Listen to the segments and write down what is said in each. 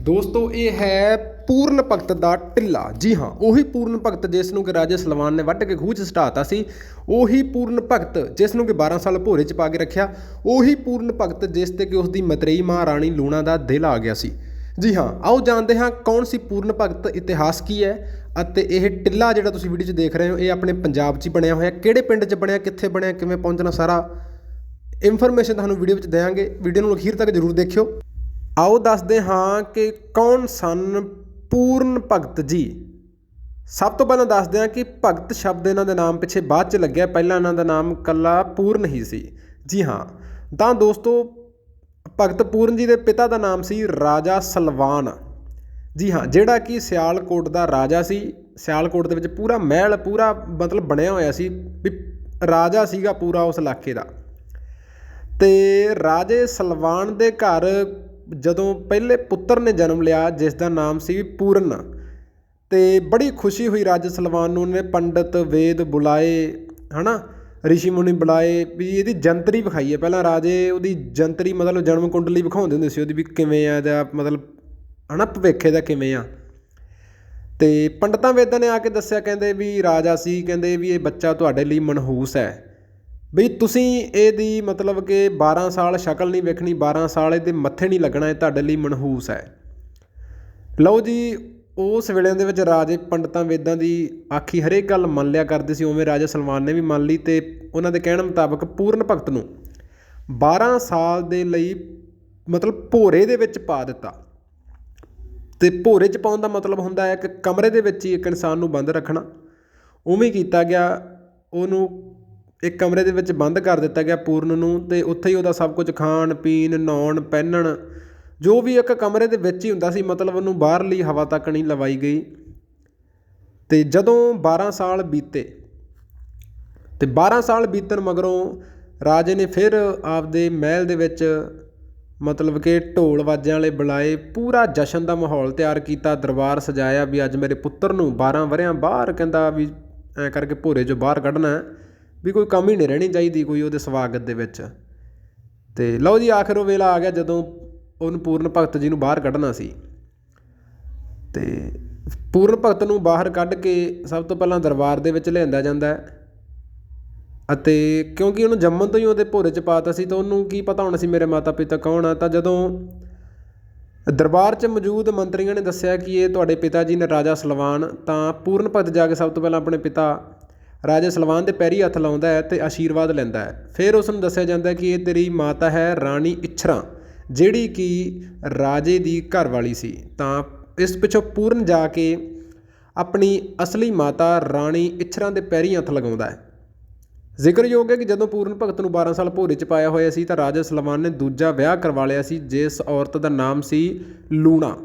ਦੋਸਤੋ, ਇਹ ਹੈ ਪੂਰਨ ਭਗਤ ਦਾ ਟਿੱਲਾ। ਜੀ ਹਾਂ, ਉਹੀ ਪੂਰਨ ਭਗਤ ਜਿਸ ਨੂੰ ਕਿ ਰਾਜੇ ਸਲਵਾਨ ਨੇ ਵੱਢ ਕੇ ਖੂਹ 'ਚ ਸਟਾਤਾ ਸੀ, ਉਹੀ ਪੂਰਨ ਭਗਤ ਜਿਸ ਨੂੰ ਕਿ 12 ਸਾਲ ਭੋਰੇ 'ਚ ਪਾ ਕੇ ਰੱਖਿਆ, ਉਹੀ ਪੂਰਨ ਭਗਤ ਜਿਸ ਤੇ ਕਿ ਉਸ ਦੀ ਮਤਰੇਈ ਮਹਾਰਾਣੀ ਲੂਣਾ ਦਾ ਦਿਲ ਆ ਗਿਆ ਸੀ। ਜੀ ਹਾਂ, ਆਓ ਜਾਣਦੇ ਹਾਂ ਕੌਣ ਸੀ ਪੂਰਨ ਭਗਤ, ਇਤਿਹਾਸ ਕੀ ਹੈ ਅਤੇ ਇਹ ਟਿੱਲਾ ਜਿਹੜਾ ਤੁਸੀਂ ਵੀਡੀਓ 'ਚ ਦੇਖ ਰਹੇ ਹੋ, ਇਹ ਆਪਣੇ ਪੰਜਾਬ 'ਚ ਹੀ ਬਣਿਆ ਹੋਇਆ, ਕਿਹੜੇ ਪਿੰਡ 'ਚ ਬਣਿਆ, ਕਿੱਥੇ ਬਣਿਆ, ਕਿਵੇਂ ਪਹੁੰਚਣਾ ਸਾਰਾ ਇਨਫੋਰਮੇਸ਼ਨ ਤੁਹਾਨੂੰ ਵੀਡੀਓ ਵਿੱਚ ਦੇਵਾਂਗੇ ਵੀਡੀਓ ਨੂੰ ਅਖੀਰ ਤੱਕ ਜਰੂਰ ਦੇਖਿਓ। ਆਓ ਦੱਸਦੇ ਹਾਂ ਕਿ ਕੌਣ ਸਨ ਪੂਰਨ ਭਗਤ ਜੀ? ਸਭ ਤੋਂ ਪਹਿਲਾਂ ਦੱਸਦੇ ਹਾਂ ਕਿ ਭਗਤ ਸ਼ਬਦ ਇਹਨਾਂ ਦੇ ਨਾਮ ਪਿੱਛੇ ਬਾਅਦ ਚ ਲੱਗਿਆ। ਪਹਿਲਾਂ ਇਹਨਾਂ ਦਾ ਨਾਮ ਕੱਲਾ ਪੂਰਨ ਹੀ ਸੀ। ਜੀ ਹਾਂ। ਤਾਂ ਦੋਸਤੋ, ਭਗਤ ਪੂਰਨ ਜੀ ਦੇ ਪਿਤਾ ਦਾ ਨਾਮ ਸੀ ਰਾਜਾ ਸਲਵਾਨ। ਜੀ ਹਾਂ, ਜਿਹੜਾ ਕਿ ਸਿਆਲਕੋਟ ਦਾ ਰਾਜਾ ਸੀ। ਸਿਆਲਕੋਟ ਦੇ ਵਿੱਚ ਪੂਰਾ ਮਹਿਲ, ਪੂਰਾ ਮਤਲਬ ਬਣਿਆ ਹੋਇਆ ਸੀ ਵੀ ਰਾਜਾ ਸੀਗਾ ਪੂਰਾ ਉਸ ਇਲਾਕੇ ਦਾ। ਤੇ ਰਾਜੇ ਸਲਵਾਨ ਦੇ ਘਰ ਜਦੋਂ ਪਹਿਲੇ ਪੁੱਤਰ ਨੇ ਜਨਮ ਲਿਆ ਜਿਸ ਦਾ ਨਾਮ ਸੀ ਪੂਰਨ। ਅਤੇ ਬੜੀ ਖੁਸ਼ੀ ਹੋਈ ਰਾਜੇ ਸਲਵਾਨ ਨੂੰ, ਉਹਨੇ ਪੰਡਤ ਵੇਦ ਬੁਲਾਏ ਹੈ ਨਾ ਰਿਸ਼ੀ ਮੁਨੀ ਬੁਲਾਏ, ਵੀ ਇਹਦੀ ਜੰਤਰੀ ਵਿਖਾਈਏ। ਪਹਿਲਾਂ ਰਾਜੇ ਉਹਦੀ ਜੰਤਰੀ ਮਤਲਬ ਜਨਮ ਕੁੰਡਲੀ ਵਿਖਾਉਂਦੇ ਹੁੰਦੇ ਸੀ ਉਹਦੀ ਵੀ ਕਿਵੇਂ ਆ, ਜਾਂ ਮਤਲਬ ਹੈ ਨਾ ਭਵਿੱਖੇ ਦਾ ਕਿਵੇਂ ਆ। ਤੇ ਪੰਡਤਾਂ ਵੇਦਾਂ ਨੇ ਆ ਕੇ ਦੱਸਿਆ, ਕਹਿੰਦੇ ਵੀ ਰਾਜਾ ਸੀ, ਕਹਿੰਦੇ ਵੀ ਇਹ ਬੱਚਾ ਤੁਹਾਡੇ ਲਈ ਮਨਹੂਸ ਹੈ। ਬਈ ਤੁਸੀਂ ਇਹਦੀ ਮਤਲਬ ਕਿ 12 ਸਾਲ ਸ਼ਕਲ ਨਹੀਂ ਵੇਖਣੀ 12 ਸਾਲ ਇਹਦੇ ਮੱਥੇ ਨਹੀਂ ਲੱਗਣਾ, ਇਹ ਤੁਹਾਡੇ ਲਈ ਮਨਹੂਸ ਹੈ। ਲਓ ਜੀ, ਉਸ ਵੇਲੇ ਦੇ ਵਿੱਚ ਰਾਜੇ ਪੰਡਤਾਂ ਵੇਦਾਂ ਦੀ ਆਖੀ ਹਰੇਕ ਗੱਲ ਮੰਨ ਲਿਆ ਕਰਦੇ ਸੀ, ਉਵੇਂ ਰਾਜਾ ਸਲਮਾਨ ਨੇ ਵੀ ਮੰਨ ਲਈ ਤੇ ਉਹਨਾਂ ਦੇ ਕਹਿਣ ਮੁਤਾਬਕ ਪੂਰਨ ਭਗਤ ਨੂੰ 12 ਸਾਲ ਦੇ ਲਈ ਮਤਲਬ ਭੋਰੇ ਦੇ ਵਿੱਚ ਪਾ ਦਿੱਤਾ। ਤੇ ਭੋਰੇ 'ਚ ਪਾਉਣ ਦਾ ਮਤਲਬ ਹੁੰਦਾ ਹੈ ਕਿ ਕਮਰੇ ਦੇ ਵਿੱਚ ਹੀ ਇੱਕ ਇਨਸਾਨ ਨੂੰ ਬੰਦ ਰੱਖਣਾ। ਉਵੇਂ ਕੀਤਾ ਗਿਆ, ਉਹਨੂੰ ਇੱਕ ਕਮਰੇ ਦੇ ਵਿੱਚ ਬੰਦ ਕਰ ਦਿੱਤਾ ਗਿਆ ਪੂਰਨ ਨੂੰ ਅਤੇ ਉੱਥੇ ਹੀ ਉਹਦਾ ਸਭ ਕੁਝ ਖਾਣ, ਪੀਣ, ਨਹਾਉਣ, ਪਹਿਨਣ, ਜੋ ਵੀ ਇੱਕ ਕਮਰੇ ਦੇ ਵਿੱਚ ਹੀ ਹੁੰਦਾ ਸੀ, ਮਤਲਬ ਉਹਨੂੰ ਬਾਹਰਲੀ ਹਵਾ ਤੱਕ ਨਹੀਂ ਲਵਾਈ ਗਈ। ਅਤੇ ਜਦੋਂ 12 ਸਾਲ ਬੀਤੇ ਅਤੇ ਬਾਰ੍ਹਾਂ ਸਾਲ ਬੀਤਣ ਮਗਰੋਂ ਰਾਜੇ ਨੇ ਫਿਰ ਆਪਦੇ ਮਹਿਲ ਦੇ ਵਿੱਚ ਮਤਲਬ ਕਿ ਢੋਲ ਵਾਜਿਆਂ ਵਾਲੇ ਬੁਲਾਏ, ਪੂਰਾ ਜਸ਼ਨ ਦਾ ਮਾਹੌਲ ਤਿਆਰ ਕੀਤਾ, ਦਰਬਾਰ ਸਜਾਇਆ ਵੀ ਅੱਜ ਮੇਰੇ ਪੁੱਤਰ ਨੂੰ 12 ਵਰਿਆਂ ਬਾਹਰ ਕਹਿੰਦਾ ਵੀ ਐ ਕਰਕੇ ਭੋਰੇ 'ਚੋਂ ਬਾਹਰ ਕੱਢਣਾ। ਵੀ ਕੋਈ ਕਮੀ ਨਹੀਂ ਰਹਿਣੀ ਚਾਹੀਦੀ ਕੋਈ ਉਹਦੇ ਸਵਾਗਤ ਦੇ ਵਿੱਚ। ਤੇ ਲਓ ਜੀ, ਆਖਰ ਉਹ ਵੇਲਾ ਆ ਗਿਆ ਜਦੋਂ ਉਹਨੂੰ ਪੂਰਨ ਭਗਤ ਜੀ ਨੂੰ ਬਾਹਰ ਕੱਢਣਾ ਸੀ। ਤੇ ਪੂਰਨ ਭਗਤ ਨੂੰ ਬਾਹਰ ਕੱਢ ਕੇ ਸਭ ਤੋਂ ਪਹਿਲਾਂ ਦਰਬਾਰ ਦੇ ਵਿੱਚ ਲਿਆਂਦਾ ਜਾਂਦਾ ਅਤੇ ਕਿਉਂਕਿ ਉਹਨੂੰ ਜੰਮਣ ਤੋਂ ਹੀ ਉਹਦੇ ਭੋਰੇ 'ਚ ਪਾਤਾ ਸੀ, ਤਾਂ ਉਹਨੂੰ ਕੀ ਪਤਾ ਹੋਣਾ ਸੀ, ਮੇਰੇ ਮਾਤਾ ਪਿਤਾ ਕੌਣ ਆ? ਤਾਂ ਜਦੋਂ ਦਰਬਾਰ 'ਚ ਮੌਜੂਦ ਮੰਤਰੀਆਂ ਨੇ ਦੱਸਿਆ ਕਿ ਇਹ ਤੁਹਾਡੇ ਪਿਤਾ ਜੀ ਨੇ ਰਾਜਾ ਸਲਵਾਨ, ਤਾਂ ਪੂਰਨ ਭਗਤ ਜਾ ਕੇ ਸਭ ਤੋਂ ਪਹਿਲਾਂ ਆਪਣੇ ਪਿਤਾ ਰਾਜੇ ਸਲਵਾਨ ਦੇ ਪੈਰੀ ਹੱਥ ਲਾਉਂਦਾ ਹੈ ਤੇ ਆਸ਼ੀਰਵਾਦ ਲੈਂਦਾ ਹੈ। ਫਿਰ ਉਸ ਨੂੰ ਦੱਸਿਆ ਜਾਂਦਾ ਕਿ ਇਹ ਤੇਰੀ ਮਾਤਾ ਹੈ ਰਾਣੀ ਇਛਰਾ, ਜਿਹੜੀ ਕਿ ਰਾਜੇ ਦੀ ਘਰ ਵਾਲੀ ਸੀ। ਤਾਂ ਇਸ ਪਿੱਛੋਂ ਪੂਰਨ ਜਾ ਕੇ ਆਪਣੀ ਅਸਲੀ ਮਾਤਾ ਰਾਣੀ ਇਛਰਾ ਦੇ ਪੈਰੀ ਹੱਥ ਲਗਾਉਂਦਾ ਹੈ। ਜ਼ਿਕਰਯੋਗ ਹੈ ਕਿ ਜਦੋਂ ਪੂਰਨ ਭਗਤ ਨੂੰ 12 ਸਾਲ ਭੋਰੇ 'ਚ ਪਾਇਆ ਹੋਇਆ ਸੀ ਤਾਂ ਰਾਜਾ ਸਲਵਾਨ ਨੇ ਦੂਜਾ ਵਿਆਹ ਕਰਵਾ ਲਿਆ ਸੀ, ਜਿਸ ਔਰਤ ਦਾ ਨਾਮ ਸੀ ਲੂਣਾ।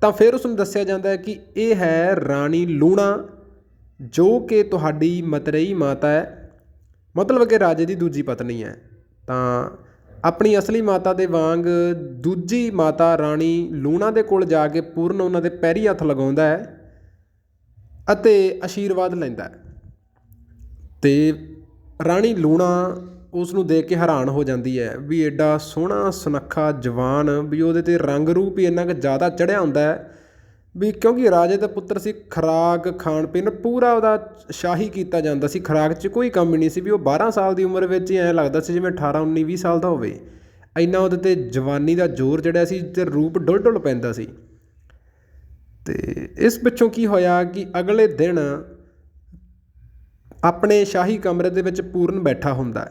ਤਾਂ ਫਿਰ ਉਸ ਨੂੰ ਦੱਸਿਆ ਜਾਂਦਾ ਹੈ ਕਿ ਇਹ ਹੈ ਰਾਣੀ ਲੂਣਾ ਜੋ ਕਿ ਤੁਹਾਡੀ ਮਤਰੇਈ ਮਾਤਾ ਹੈ, ਮਤਲਬ ਕਿ ਰਾਜੇ ਦੀ ਦੂਜੀ ਪਤਨੀ ਹੈ, ਤਾਂ ਆਪਣੀ ਅਸਲੀ ਮਾਤਾ ਦੇ ਵਾਂਗ ਦੂਜੀ ਮਾਤਾ ਰਾਣੀ ਲੂਣਾ ਦੇ ਕੋਲ ਜਾ ਕੇ ਪੂਰਨ ਉਹਨਾਂ ਦੇ ਪੈਰੀ ਹੱਥ ਲਗਾਉਂਦਾ ਹੈ ਅਤੇ ਆਸ਼ੀਰਵਾਦ ਲੈਂਦਾ ਹੈ। ਤੇ ਰਾਣੀ ਲੂਣਾ ਉਸ ਨੂੰ ਦੇਖ ਕੇ ਹੈਰਾਨ ਹੋ ਜਾਂਦੀ ਹੈ ਵੀ ਐਡਾ ਸੋਹਣਾ ਸੁਨੱਖਾ ਜਵਾਨ ਵੀ ਉਹਦੇ ਤੇ ਰੰਗ ਰੂਪ ਹੀ ਇੰਨਾ ਕੁ ਜ਼ਿਆਦਾ ਚੜਿਆ ਹੁੰਦਾ ਹੈ ਵੀ ਕਿਉਂਕਿ ਰਾਜੇ ਦਾ ਪੁੱਤਰ ਸੀ ਖੁਰਾਕ ਖਾਣ ਪੀਣ, ਪੂਰਾ ਉਹਦਾ ਸ਼ਾਹੀ ਕੀਤਾ ਜਾਂਦਾ ਸੀ ਖੁਰਾਕ 'ਚ, ਕੋਈ ਕਮੀ ਨਹੀਂ ਸੀ ਵੀ ਉਹ 12 ਸਾਲ ਦੀ ਉਮਰ ਵਿੱਚ ਹੀ ਐਂ ਲੱਗਦਾ ਸੀ ਜਿਵੇਂ 18 19 20 ਸਾਲ ਦਾ ਹੋਵੇ। ਇੰਨਾ ਉਹਦੇ ਤੇ ਜਵਾਨੀ ਦਾ ਜ਼ੋਰ ਜਿਹੜਾ ਸੀ ਤੇ ਰੂਪ ਡੁੱਲ ਡੁੱਲ ਪੈਂਦਾ ਸੀ। ਤੇ ਇਸ ਪਿੱਛੋਂ ਕੀ ਹੋਇਆ ਕਿ ਅਗਲੇ ਦਿਨ ਆਪਣੇ ਸ਼ਾਹੀ ਕਮਰੇ ਦੇ ਵਿੱਚ ਪੂਰਨ ਬੈਠਾ ਹੁੰਦਾ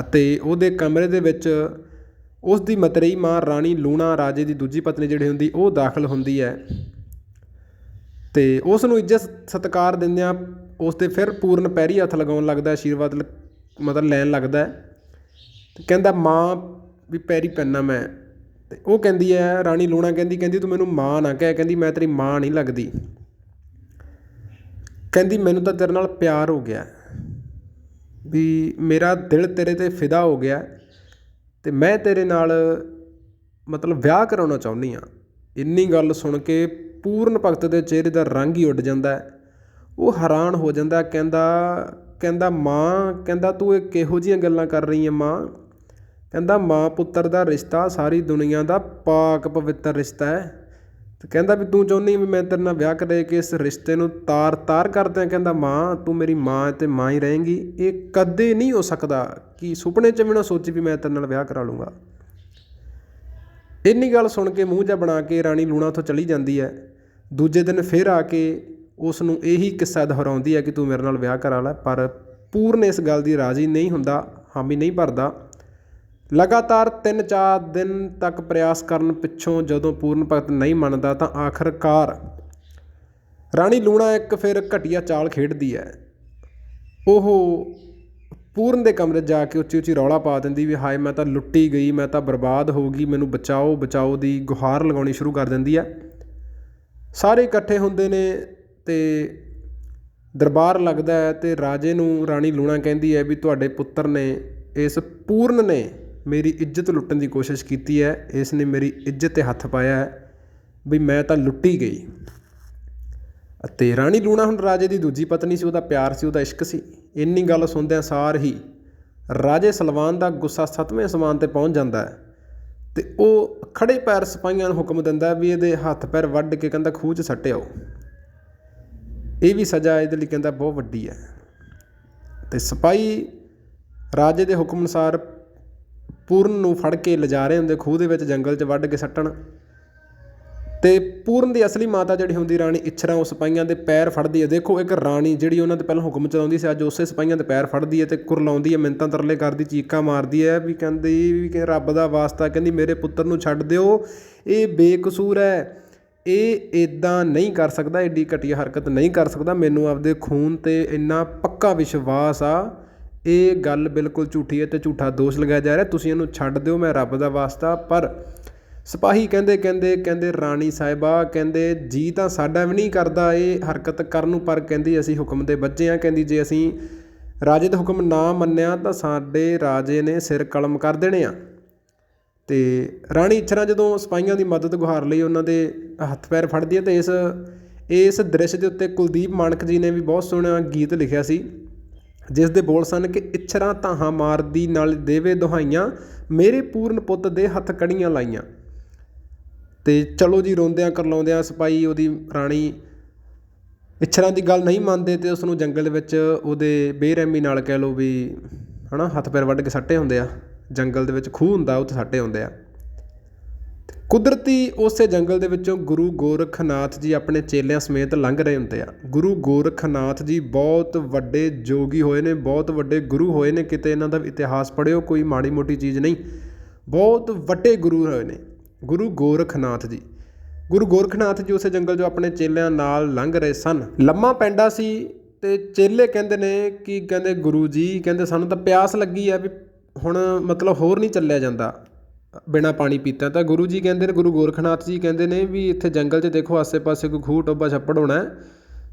ਅਤੇ ਉਹਦੇ ਕਮਰੇ ਦੇ ਵਿੱਚ ਉਸ ਦੀ ਮਤਰੇਈ ਮਾਂ ਰਾਣੀ ਲੂਣਾ ਰਾਜੇ ਦੀ ਦੂਜੀ ਪਤਨੀ ਜਿਹੜੀ ਹੁੰਦੀ, ਉਹ ਦਾਖਲ ਹੁੰਦੀ ਹੈ। ਤੇ ਉਸ ਨੂੰ ਇੱਜ਼ਤ ਸਤਿਕਾਰ ਦਿੰਦਿਆਂ ਉਸ ਤੇ ਫਿਰ ਪੂਰਨ ਪੈਰੀ ਹੱਥ ਲਗਾਉਣ ਲੱਗਦਾ ਆਸ਼ੀਰਵਾਦ ਲ- ਮਤਲਬ ਲੈਣ ਲੱਗਦਾ ਤੇ ਕਹਿੰਦਾ, ਮਾਂ, ਵੀ ਪੈਰੀ ਪੈਣਾ ਮੈਂ। ਤੇ ਉਹ ਕਹਿੰਦੀ ਹੈ, ਰਾਣੀ ਲੂਣਾ ਕਹਿੰਦੀ ਕਹਿੰਦੀ ਤੂੰ ਮੈਨੂੰ ਮਾਂ ਨਾ ਕਹਿ, ਕਹਿੰਦੀ ਮੈਂ ਤੇਰੀ ਮਾਂ ਨਹੀਂ ਲੱਗਦੀ। ਕਹਿੰਦੀ, ਮੈਨੂੰ ਤਾਂ ਤੇਰੇ ਨਾਲ ਪਿਆਰ ਹੋ ਗਿਆ। ਵੀ ਮੇਰਾ ਦਿਲ ਤੇਰੇ ਤੇ ਫਿਦਾ ਹੋ ਗਿਆ। ਅਤੇ ਮੈਂ ਤੇਰੇ ਨਾਲ ਮਤਲਬ ਵਿਆਹ ਕਰਾਉਣਾ ਚਾਹੁੰਦੀ ਹਾਂ। ਇੰਨੀ ਗੱਲ ਸੁਣ ਕੇ ਪੂਰਨ ਭਗਤ ਦੇ ਚਿਹਰੇ ਦਾ ਰੰਗ ਹੀ ਉੱਡ ਜਾਂਦਾ ਉਹ ਹੈਰਾਨ ਹੋ ਜਾਂਦਾ ਕਹਿੰਦਾ ਕਹਿੰਦਾ, ਮਾਂ, ਕਹਿੰਦਾ, ਤੂੰ ਇਹ ਕਿਹੋ ਜਿਹੀਆਂ ਗੱਲਾਂ ਕਰ ਰਹੀ ਹੈ ਮਾਂ? ਕਹਿੰਦਾ, ਮਾਂ ਪੁੱਤਰ ਦਾ ਰਿਸ਼ਤਾ ਸਾਰੀ ਦੁਨੀਆ ਦਾ ਪਾਕ ਪਵਿੱਤਰ ਰਿਸ਼ਤਾ ਹੈ। ਤੇ ਕਹਿੰਦਾ ਵੀ ਤੂੰ ਚਾਹੁੰਦੀ ਵੀ ਮੈਂ ਤੇਰੇ ਨਾਲ ਵਿਆਹ ਕਰੇ ਕਿ ਇਸ ਰਿਸ਼ਤੇ ਨੂੰ ਤਾਰ ਤਾਰ ਕਰਦੇ ਕਹਿੰਦਾ, ਮਾਂ, ਤੂੰ ਮੇਰੀ ਮਾਂ ਹੈ ਤੇ ਮਾਂ ਹੀ ਰਹੇਂਗੀ। ਇਹ ਕਦੇ ਨਹੀਂ ਹੋ ਸਕਦਾ ਕਿ ਸੁਪਨੇ 'ਚ ਵੀ ਨਾ ਸੋਚੀ ਵੀ ਮੈਂ ਤੇਰੇ ਨਾਲ ਵਿਆਹ ਕਰਾ ਲੂੰਗਾ। ਇੰਨੀ ਗੱਲ ਸੁਣ ਕੇ ਮੂੰਹ ਜਿਹਾ ਬਣਾ ਕੇ ਰਾਣੀ ਲੂਣਾ ਤੋਂ ਚਲੀ ਜਾਂਦੀ ਹੈ। ਦੂਜੇ ਦਿਨ ਫਿਰ ਆ ਕੇ ਉਸ ਨੂੰ ਇਹੀ ਕਿੱਸਾ ਦੁਹਰਾਉਂਦੀ ਹੈ ਕਿ ਤੂੰ ਮੇਰੇ ਨਾਲ ਵਿਆਹ ਕਰਾ ਲੈ, ਪਰ ਪੂਰਨ ਇਸ ਗੱਲ ਦੀ ਰਾਜ਼ੀ ਨਹੀਂ ਹੁੰਦਾ, ਹਾਮੀ ਨਹੀਂ ਭਰਦਾ। ਲਗਾਤਾਰ 3-4 ਦਿਨ ਤੱਕ ਪ੍ਰਯਾਸ ਕਰਨ ਪਿੱਛੋਂ ਜਦੋਂ ਪੂਰਨ ਭਗਤ ਨਹੀਂ ਮੰਨਦਾ ਤਾਂ ਆਖਰਕਾਰ ਰਾਣੀ ਲੂਣਾ ਇੱਕ ਫਿਰ ਘਟੀਆ ਚਾਲ ਖੇਡਦੀ ਹੈ। ਉਹ ਪੂਰਨ ਦੇ ਕਮਰੇ ਜਾ ਕੇ ਉੱਚੀ ਉੱਚੀ ਰੌਲਾ ਪਾ ਦਿੰਦੀ ਵੀ ਹਾਏ, ਮੈਂ ਤਾਂ ਲੁੱਟੀ ਗਈ, ਮੈਂ ਤਾਂ ਬਰਬਾਦ ਹੋ ਗਈ, ਮੈਨੂੰ ਬਚਾਓ ਬਚਾਓ ਦੀ ਗੁਹਾਰ ਲਗਾਉਣੀ ਸ਼ੁਰੂ ਕਰ ਦਿੰਦੀ ਹੈ। ਸਾਰੇ ਇਕੱਠੇ ਹੁੰਦੇ ਨੇ ਤੇ ਦਰਬਾਰ ਲੱਗਦਾ ਹੈ ਤੇ ਰਾਜੇ ਨੂੰ ਰਾਣੀ ਲੂਣਾ ਕਹਿੰਦੀ ਹੈ ਵੀ ਤੁਹਾਡੇ ਪੁੱਤਰ ਨੇ, ਇਸ ਪੂਰਨ ਨੇ ਮੇਰੀ ਇੱਜ਼ਤ ਲੁੱਟਣ ਦੀ ਕੋਸ਼ਿਸ਼ ਕੀਤੀ ਹੈ। ਇਸ ਨੇ ਮੇਰੀ ਇੱਜ਼ਤ ਤੇ ਹੱਥ ਪਾਇਆ ਹੈ ਵੀ ਮੈਂ ਤਾਂ ਲੁੱਟੀ ਗਈ। ਅਤੇ ਰਾਣੀ ਲੂਣਾ ਹੁਣ ਰਾਜੇ ਦੀ ਦੂਜੀ ਪਤਨੀ ਸੀ, ਉਹਦਾ ਪਿਆਰ ਸੀ, ਉਹਦਾ ਇਸ਼ਕ ਸੀ। ਇੰਨੀ ਗੱਲ ਸੁਣਦਿਆਂ ਸਾਰ ਹੀ ਰਾਜੇ ਸਲਵਾਨ ਦਾ ਗੁੱਸਾ ਸੱਤਵੇਂ ਅਸਮਾਨ ਤੇ ਪਹੁੰਚ ਜਾਂਦਾ ਹੈ ਤੇ ਉਹ ਖੜੇ ਪੈਰ ਸਿਪਾਹੀਆਂ ਨੂੰ ਹੁਕਮ ਦਿੰਦਾ ਵੀ ਇਹਦੇ ਹੱਥ ਪੈਰ ਵੱਢ ਕੇ ਕਹਿੰਦਾ ਖੂਹ 'ਚ ਸੱਟਿਓ ਇਹ ਵੀ ਸਜ਼ਾ ਇਹਦੇ ਲਈ ਕਹਿੰਦਾ ਬਹੁਤ ਵੱਡੀ ਹੈ। ਤੇ ਸਿਪਾਹੀ ਰਾਜੇ ਦੇ ਹੁਕਮ ਅਨੁਸਾਰ ਪੂਰਨ ਨੂੰ ਫੜ ਕੇ ਲਿਜਾ ਰਹੇ ਹੁੰਦੇ, ਖੂਹ ਦੇ ਵਿੱਚ ਜੰਗਲ 'ਚ ਵੱਢ ਕੇ ਸੱਟਣ। ਤੇ ਪੂਰਨ ਦੀ ਅਸਲੀ ਮਾਤਾ ਜਿਹੜੀ ਹੁੰਦੀ, ਰਾਣੀ ਇੱਛਰਾਂ, ਉਹ ਸਿਪਾਹੀਆਂ ਦੇ ਪੈਰ ਫੜਦੀ ਹੈ। ਦੇਖੋ, ਇੱਕ ਰਾਣੀ ਜਿਹੜੀ ਉਹਨਾਂ ਦੇ ਪਹਿਲਾਂ ਹੁਕਮ ਚਲਾਉਂਦੀ ਸੀ, ਅੱਜ ਉਸੇ ਸਿਪਾਹੀਆਂ ਦੇ ਪੈਰ ਫੜਦੀ ਹੈ ਤੇ ਕੁਰਲਾਉਂਦੀ ਹੈ ਮਿੰਤਾਂ ਤਰਲੇ ਕਰਦੀ, ਚੀਕਾਂ ਮਾਰਦੀ ਹੈ ਵੀ ਕਹਿੰਦੀ ਵੀ ਕਿ ਰੱਬ ਦਾ ਵਾਸਤਾ, ਕਹਿੰਦੀ ਮੇਰੇ ਪੁੱਤਰ ਨੂੰ ਛੱਡ ਦਿਓ। ਇਹ ਬੇਕਸੂਰ ਹੈ। ਇਹ ਇਦਾਂ ਨਹੀਂ ਕਰ ਸਕਦਾ, ਏਡੀ ਘਟੀਆ ਹਰਕਤ ਨਹੀਂ ਕਰ ਸਕਦਾ। ਮੈਨੂੰ ਆਪਦੇ ਖੂਨ ਤੇ ਇੰਨਾ ਪੱਕਾ ਵਿਸ਼ਵਾਸ ਆ ਇਹ ਗੱਲ ਬਿਲਕੁਲ ਝੂਠੀ ਹੈ ਤੇ ਝੂਠਾ ਦੋਸ਼ ਲਗਾਇਆ ਜਾ ਰਿਹਾ। ਤੁਸੀਂ ਇਹਨੂੰ ਛੱਡ ਦਿਓ, ਮੈਂ ਰੱਬ ਦਾ ਵਾਸਤਾ। ਪਰ ਸਿਪਾਹੀ ਕਹਿੰਦੇ ਕਹਿੰਦੇ ਕਹਿੰਦੇ ਰਾਣੀ ਸਾਹਿਬਾ, ਕਹਿੰਦੇ ਜੀ ਤਾਂ ਸਾਡਾ ਵੀ ਨਹੀਂ ਕਰਦਾ ਇਹ ਹਰਕਤ ਕਰਨ ਨੂੰ, ਪਰ ਕਹਿੰਦੀ ਅਸੀਂ ਹੁਕਮ ਦੇ ਬੱਚੇ ਹਾਂ। ਕਹਿੰਦੀ ਜੇ ਅਸੀਂ ਰਾਜੇ ਦਾ ਹੁਕਮ ਨਾ ਮੰਨਿਆ ਤਾਂ ਸਾਡੇ ਰਾਜੇ ਨੇ ਸਿਰ ਕਲਮ ਕਰ ਦੇਣੇ ਆ। ਤੇ ਰਾਣੀ ਇੱਛਰਾਂ ਜਦੋਂ ਸਿਪਾਹੀਆਂ ਦੀ ਮਦਦ ਗੁਹਾਰ ਲਈ ਉਹਨਾਂ ਦੇ ਹੱਥ ਪੈਰ ਫੜਦੀ ਹੈ ਤੇ ਇਸ ਇਸ ਦ੍ਰਿਸ਼ ਦੇ ਉੱਤੇ ਕੁਲਦੀਪ ਮਾਨਕ ਜੀ ਨੇ ਵੀ ਬਹੁਤ ਸੋਹਣਾ ਗੀਤ ਲਿਖਿਆ ਸੀ। ਜਿਸ ਦੇ ਬੋਲ ਸਨ ਕਿ ਇੱਛਰਾਂ ਧਾਹਾਂ ਮਾਰਦੀ ਨਾਲ ਦੇਵੇ ਦੁਹਾਈਆਂ, ਮੇਰੇ ਪੂਰਨ ਪੁੱਤ ਦੇ ਹੱਥ ਕੜੀਆਂ ਲਾਈਆਂ। ਤੇ ਚਲੋ ਜੀ, ਰੋਂਦਿਆਂ ਕਰਲਾਉਂਦਿਆਂ ਸਿਪਾਹੀ ਉਹਦੀ ਰਾਣੀ ਇੱਛਰਾਂ ਦੀ ਗੱਲ ਨਹੀਂ ਮੰਨਦੇ ਤੇ ਉਸ ਨੂੰ ਜੰਗਲ ਵਿੱਚ ਉਹਦੇ ਬੇਰਹਿਮੀ ਨਾਲ ਕਹਿ ਲਓ ਵੀ ਹਨਾ, ਹੱਥ ਪੈਰ ਵੱਢ ਕੇ ਸੱਟੇ ਹੁੰਦੇ ਆ। ਜੰਗਲ ਦੇ ਵਿੱਚ ਖੂਹ ਹੁੰਦਾ, ਉੱਥੇ ਸੱਟੇ ਹੁੰਦੇ ਆ। ਕੁਦਰਤੀ ਉਸੇ ਜੰਗਲ ਦੇ ਵਿੱਚੋਂ ਗੁਰੂ ਗੋਰਖਨਾਥ ਜੀ ਆਪਣੇ ਚੇਲਿਆਂ ਸਮੇਤ ਲੰਘ ਰਹੇ ਹੁੰਦੇ ਆ। ਗੁਰੂ ਗੋਰਖਨਾਥ ਜੀ ਬਹੁਤ ਵੱਡੇ ਜੋਗੀ ਹੋਏ ਨੇ, ਬਹੁਤ ਵੱਡੇ ਗੁਰੂ ਹੋਏ ਨੇ, ਕਿਤੇ ਇਹਨਾਂ ਦਾ ਇਤਿਹਾਸ ਪੜ੍ਹਿਓ, ਕੋਈ ਮਾੜੀ ਮੋਟੀ ਚੀਜ਼ ਨਹੀਂ। ਬਹੁਤ ਵੱਡੇ ਗੁਰੂ ਹੋਏ ਨੇ, ਗੁਰੂ ਗੋਰਖਨਾਥ ਜੀ। ਗੁਰੂ ਗੋਰਖਨਾਥ ਜੀ ਉਸੇ ਜੰਗਲ 'ਚੋਂ ਆਪਣੇ ਚੇਲਿਆਂ ਨਾਲ ਲੰਘ ਰਹੇ ਸਨ। ਲੰਮਾ ਪੈਂਡਾ ਸੀ ਤੇ ਚੇਲੇ ਕਹਿੰਦੇ ਨੇ ਕਿ ਕਹਿੰਦੇ ਗੁਰੂ ਜੀ, ਕਹਿੰਦੇ ਸਾਨੂੰ ਤਾਂ ਪਿਆਸ ਲੱਗੀ ਆ ਵੀ ਹੁਣ ਮਤਲਬ ਹੋਰ ਨਹੀਂ ਚੱਲਿਆ ਜਾਂਦਾ। ਬਿਨਾਂ ਪਾਣੀ ਪੀਤਾ। ਤਾਂ ਗੁਰੂ ਜੀ ਕਹਿੰਦੇ ਨੇ, ਗੁਰੂ ਗੋਰਖਨਾਥ ਜੀ ਕਹਿੰਦੇ ਨੇ ਵੀ ਇੱਥੇ ਜੰਗਲ 'ਚ ਦੇਖੋ, ਆਸੇ-ਪਾਸੇ ਕੋਈ ਖੂਹ ਟੋਭਾ ਛੱਪੜ ਹੋਣਾ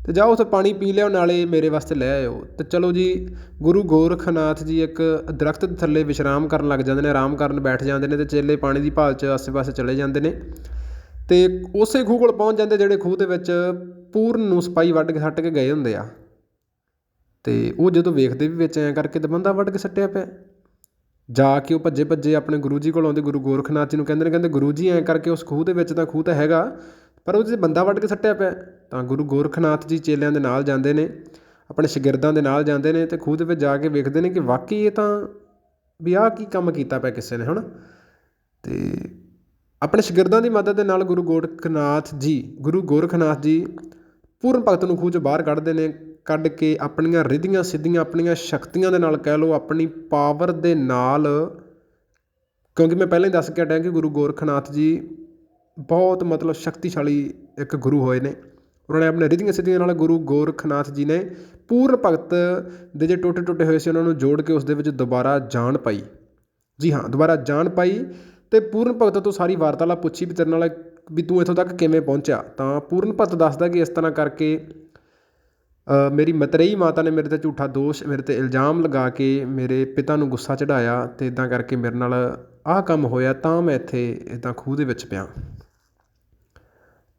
ਅਤੇ ਜਾਓ ਉੱਥੇ ਪਾਣੀ ਪੀ ਲਿਓ ਨਾਲੇ ਮੇਰੇ ਵਾਸਤੇ ਲੈ ਆਇਓ। ਅਤੇ ਚਲੋ ਜੀ, ਗੁਰੂ ਗੋਰਖਨਾਥ ਜੀ ਇੱਕ ਦਰਖਤ ਦੇ ਥੱਲੇ ਵਿਸ਼ਰਾਮ ਕਰਨ ਲੱਗ ਜਾਂਦੇ ਨੇ, ਆਰਾਮ ਕਰਨ ਬੈਠ ਜਾਂਦੇ ਨੇ ਅਤੇ ਚੇਲੇ ਪਾਣੀ ਦੀ ਭਾਲ 'ਚ ਆਸੇ-ਪਾਸੇ ਚਲੇ ਜਾਂਦੇ ਨੇ ਅਤੇ ਉਸੇ ਖੂਹ ਕੋਲ ਪਹੁੰਚ ਜਾਂਦੇ ਜਿਹੜੇ ਖੂਹ ਦੇ ਵਿੱਚ ਪੂਰਨ ਨੂੰ ਸਪਾਈ ਵੱਢ ਕੇ ਸੱਟ ਕੇ ਗਏ ਹੁੰਦੇ ਆ। ਅਤੇ ਉਹ ਜਦੋਂ ਵੇਖਦੇ ਵੀ ਵਿੱਚ ਐਂ ਕਰਕੇ ਤਾਂ ਬੰਦਾ ਵੱਢ ਕੇ ਸੱਟਿਆ ਪਿਆ। ਜਾ ਕੇ ਉਹ ਭੱਜੇ ਭੱਜੇ ਆਪਣੇ ਗੁਰੂ ਜੀ ਕੋਲ ਆਉਂਦੇ, ਗੁਰੂ ਗੋਰਖਨਾਥ ਜੀ ਨੂੰ ਕਹਿੰਦੇ ਨੇ, ਕਹਿੰਦੇ ਗੁਰੂ ਜੀ ਐਂ ਕਰਕੇ ਉਸ ਖੂਹ ਦੇ ਵਿੱਚ ਤਾਂ ਖੂਹ ਤਾਂ ਹੈਗਾ, ਪਰ ਉਹਦੇ 'ਚ ਬੰਦਾ ਵੱਢ ਕੇ ਸੱਟਿਆ ਪਿਆ। ਤਾਂ ਗੁਰੂ ਗੋਰਖਨਾਥ ਜੀ ਚੇਲਿਆਂ ਦੇ ਨਾਲ ਜਾਂਦੇ ਨੇ, ਆਪਣੇ ਸ਼ਾਗਿਰਦਾਂ ਦੇ ਨਾਲ ਜਾਂਦੇ ਨੇ ਅਤੇ ਖੂਹ ਦੇ ਵਿੱਚ ਜਾ ਕੇ ਵੇਖਦੇ ਨੇ ਕਿ ਵਾਕਈ ਇਹ ਤਾਂ ਵੀ ਆਹ ਕੀ ਕੰਮ ਕੀਤਾ ਪਿਆ ਕਿਸੇ ਨੇ ਹੈ ਨਾ ਅਤੇ ਆਪਣੇ ਸ਼ਾਗਿਰਦਾਂ ਦੀ ਮਦਦ ਦੇ ਨਾਲ ਗੁਰੂ ਗੋਰਖਨਾਥ ਜੀ, ਗੁਰੂ ਗੋਰਖਨਾਥ ਜੀ ਪੂਰਨ ਭਗਤ ਨੂੰ ਖੂਹ 'ਚੋਂ ਬਾਹਰ ਕੱਢਦੇ ਨੇ ਕੱਢ ਕੇ ਆਪਣੀਆਂ ਰਿਧੀਆਂ ਸਿੱਧੀਆਂ, ਆਪਣੀਆਂ ਸ਼ਕਤੀਆਂ ਦੇ ਨਾਲ ਕਹਿ ਲਓ, ਆਪਣੀ ਪਾਵਰ ਦੇ ਨਾਲ ਕਿਉਂਕਿ ਮੈਂ ਪਹਿਲਾਂ ਹੀ ਦੱਸ ਕੇ ਹਟਿਆ ਕਿ ਗੁਰੂ ਗੋਰਖਨਾਥ ਜੀ ਬਹੁਤ ਮਤਲਬ ਸ਼ਕਤੀਸ਼ਾਲੀ ਇੱਕ ਗੁਰੂ ਹੋਏ ਨੇ। ਉਹਨਾਂ ਨੇ ਆਪਣੇ ਰਿਧੀਆਂ ਸਿੱਧੀਆਂ ਨਾਲ ਗੁਰੂ ਗੋਰਖਨਾਥ ਜੀ ਨੇ ਪੂਰਨ ਭਗਤ ਦੇ ਜੇ ਟੁੱਟੇ ਟੁੱਟੇ ਹੋਏ ਸੀ, ਉਹਨਾਂ ਨੂੰ ਜੋੜ ਕੇ ਉਸ ਦੇ ਵਿੱਚ ਦੁਬਾਰਾ ਜਾਣ ਪਾਈ। ਜੀ ਹਾਂ, ਦੁਬਾਰਾ ਜਾਣ ਪਾਈ ਤੇ ਪੂਰਨ ਭਗਤ ਤੋਂ ਸਾਰੀ ਵਾਰਤਾਲਾਪ ਪੁੱਛੀ ਵੀ ਤੇਰੇ ਨਾਲ ਵੀ ਤੂੰ ਇੱਥੋਂ ਤੱਕ ਕਿਵੇਂ ਪਹੁੰਚਿਆ? ਤਾਂ ਪੂਰਨ ਭਗਤ ਦੱਸਦਾ ਕਿ ਇਸ ਤਰ੍ਹਾਂ ਕਰਕੇ ਮੇਰੀ ਮਤਰੇਈ ਮਾਤਾ ਨੇ ਮੇਰੇ ਤੇ ਝੂਠਾ ਦੋਸ਼, ਮੇਰੇ ਤੇ ਇਲਜ਼ਾਮ ਲਗਾ ਕੇ ਮੇਰੇ ਪਿਤਾ ਨੂੰ ਗੁੱਸਾ ਚੜ੍ਹਾਇਆ ਅਤੇ ਇੱਦਾਂ ਕਰਕੇ ਮੇਰੇ ਨਾਲ ਆਹ ਕੰਮ ਹੋਇਆ, ਤਾਂ ਮੈਂ ਇੱਥੇ ਇੱਦਾਂ ਖੂਹ ਦੇ ਵਿੱਚ ਪਿਆ।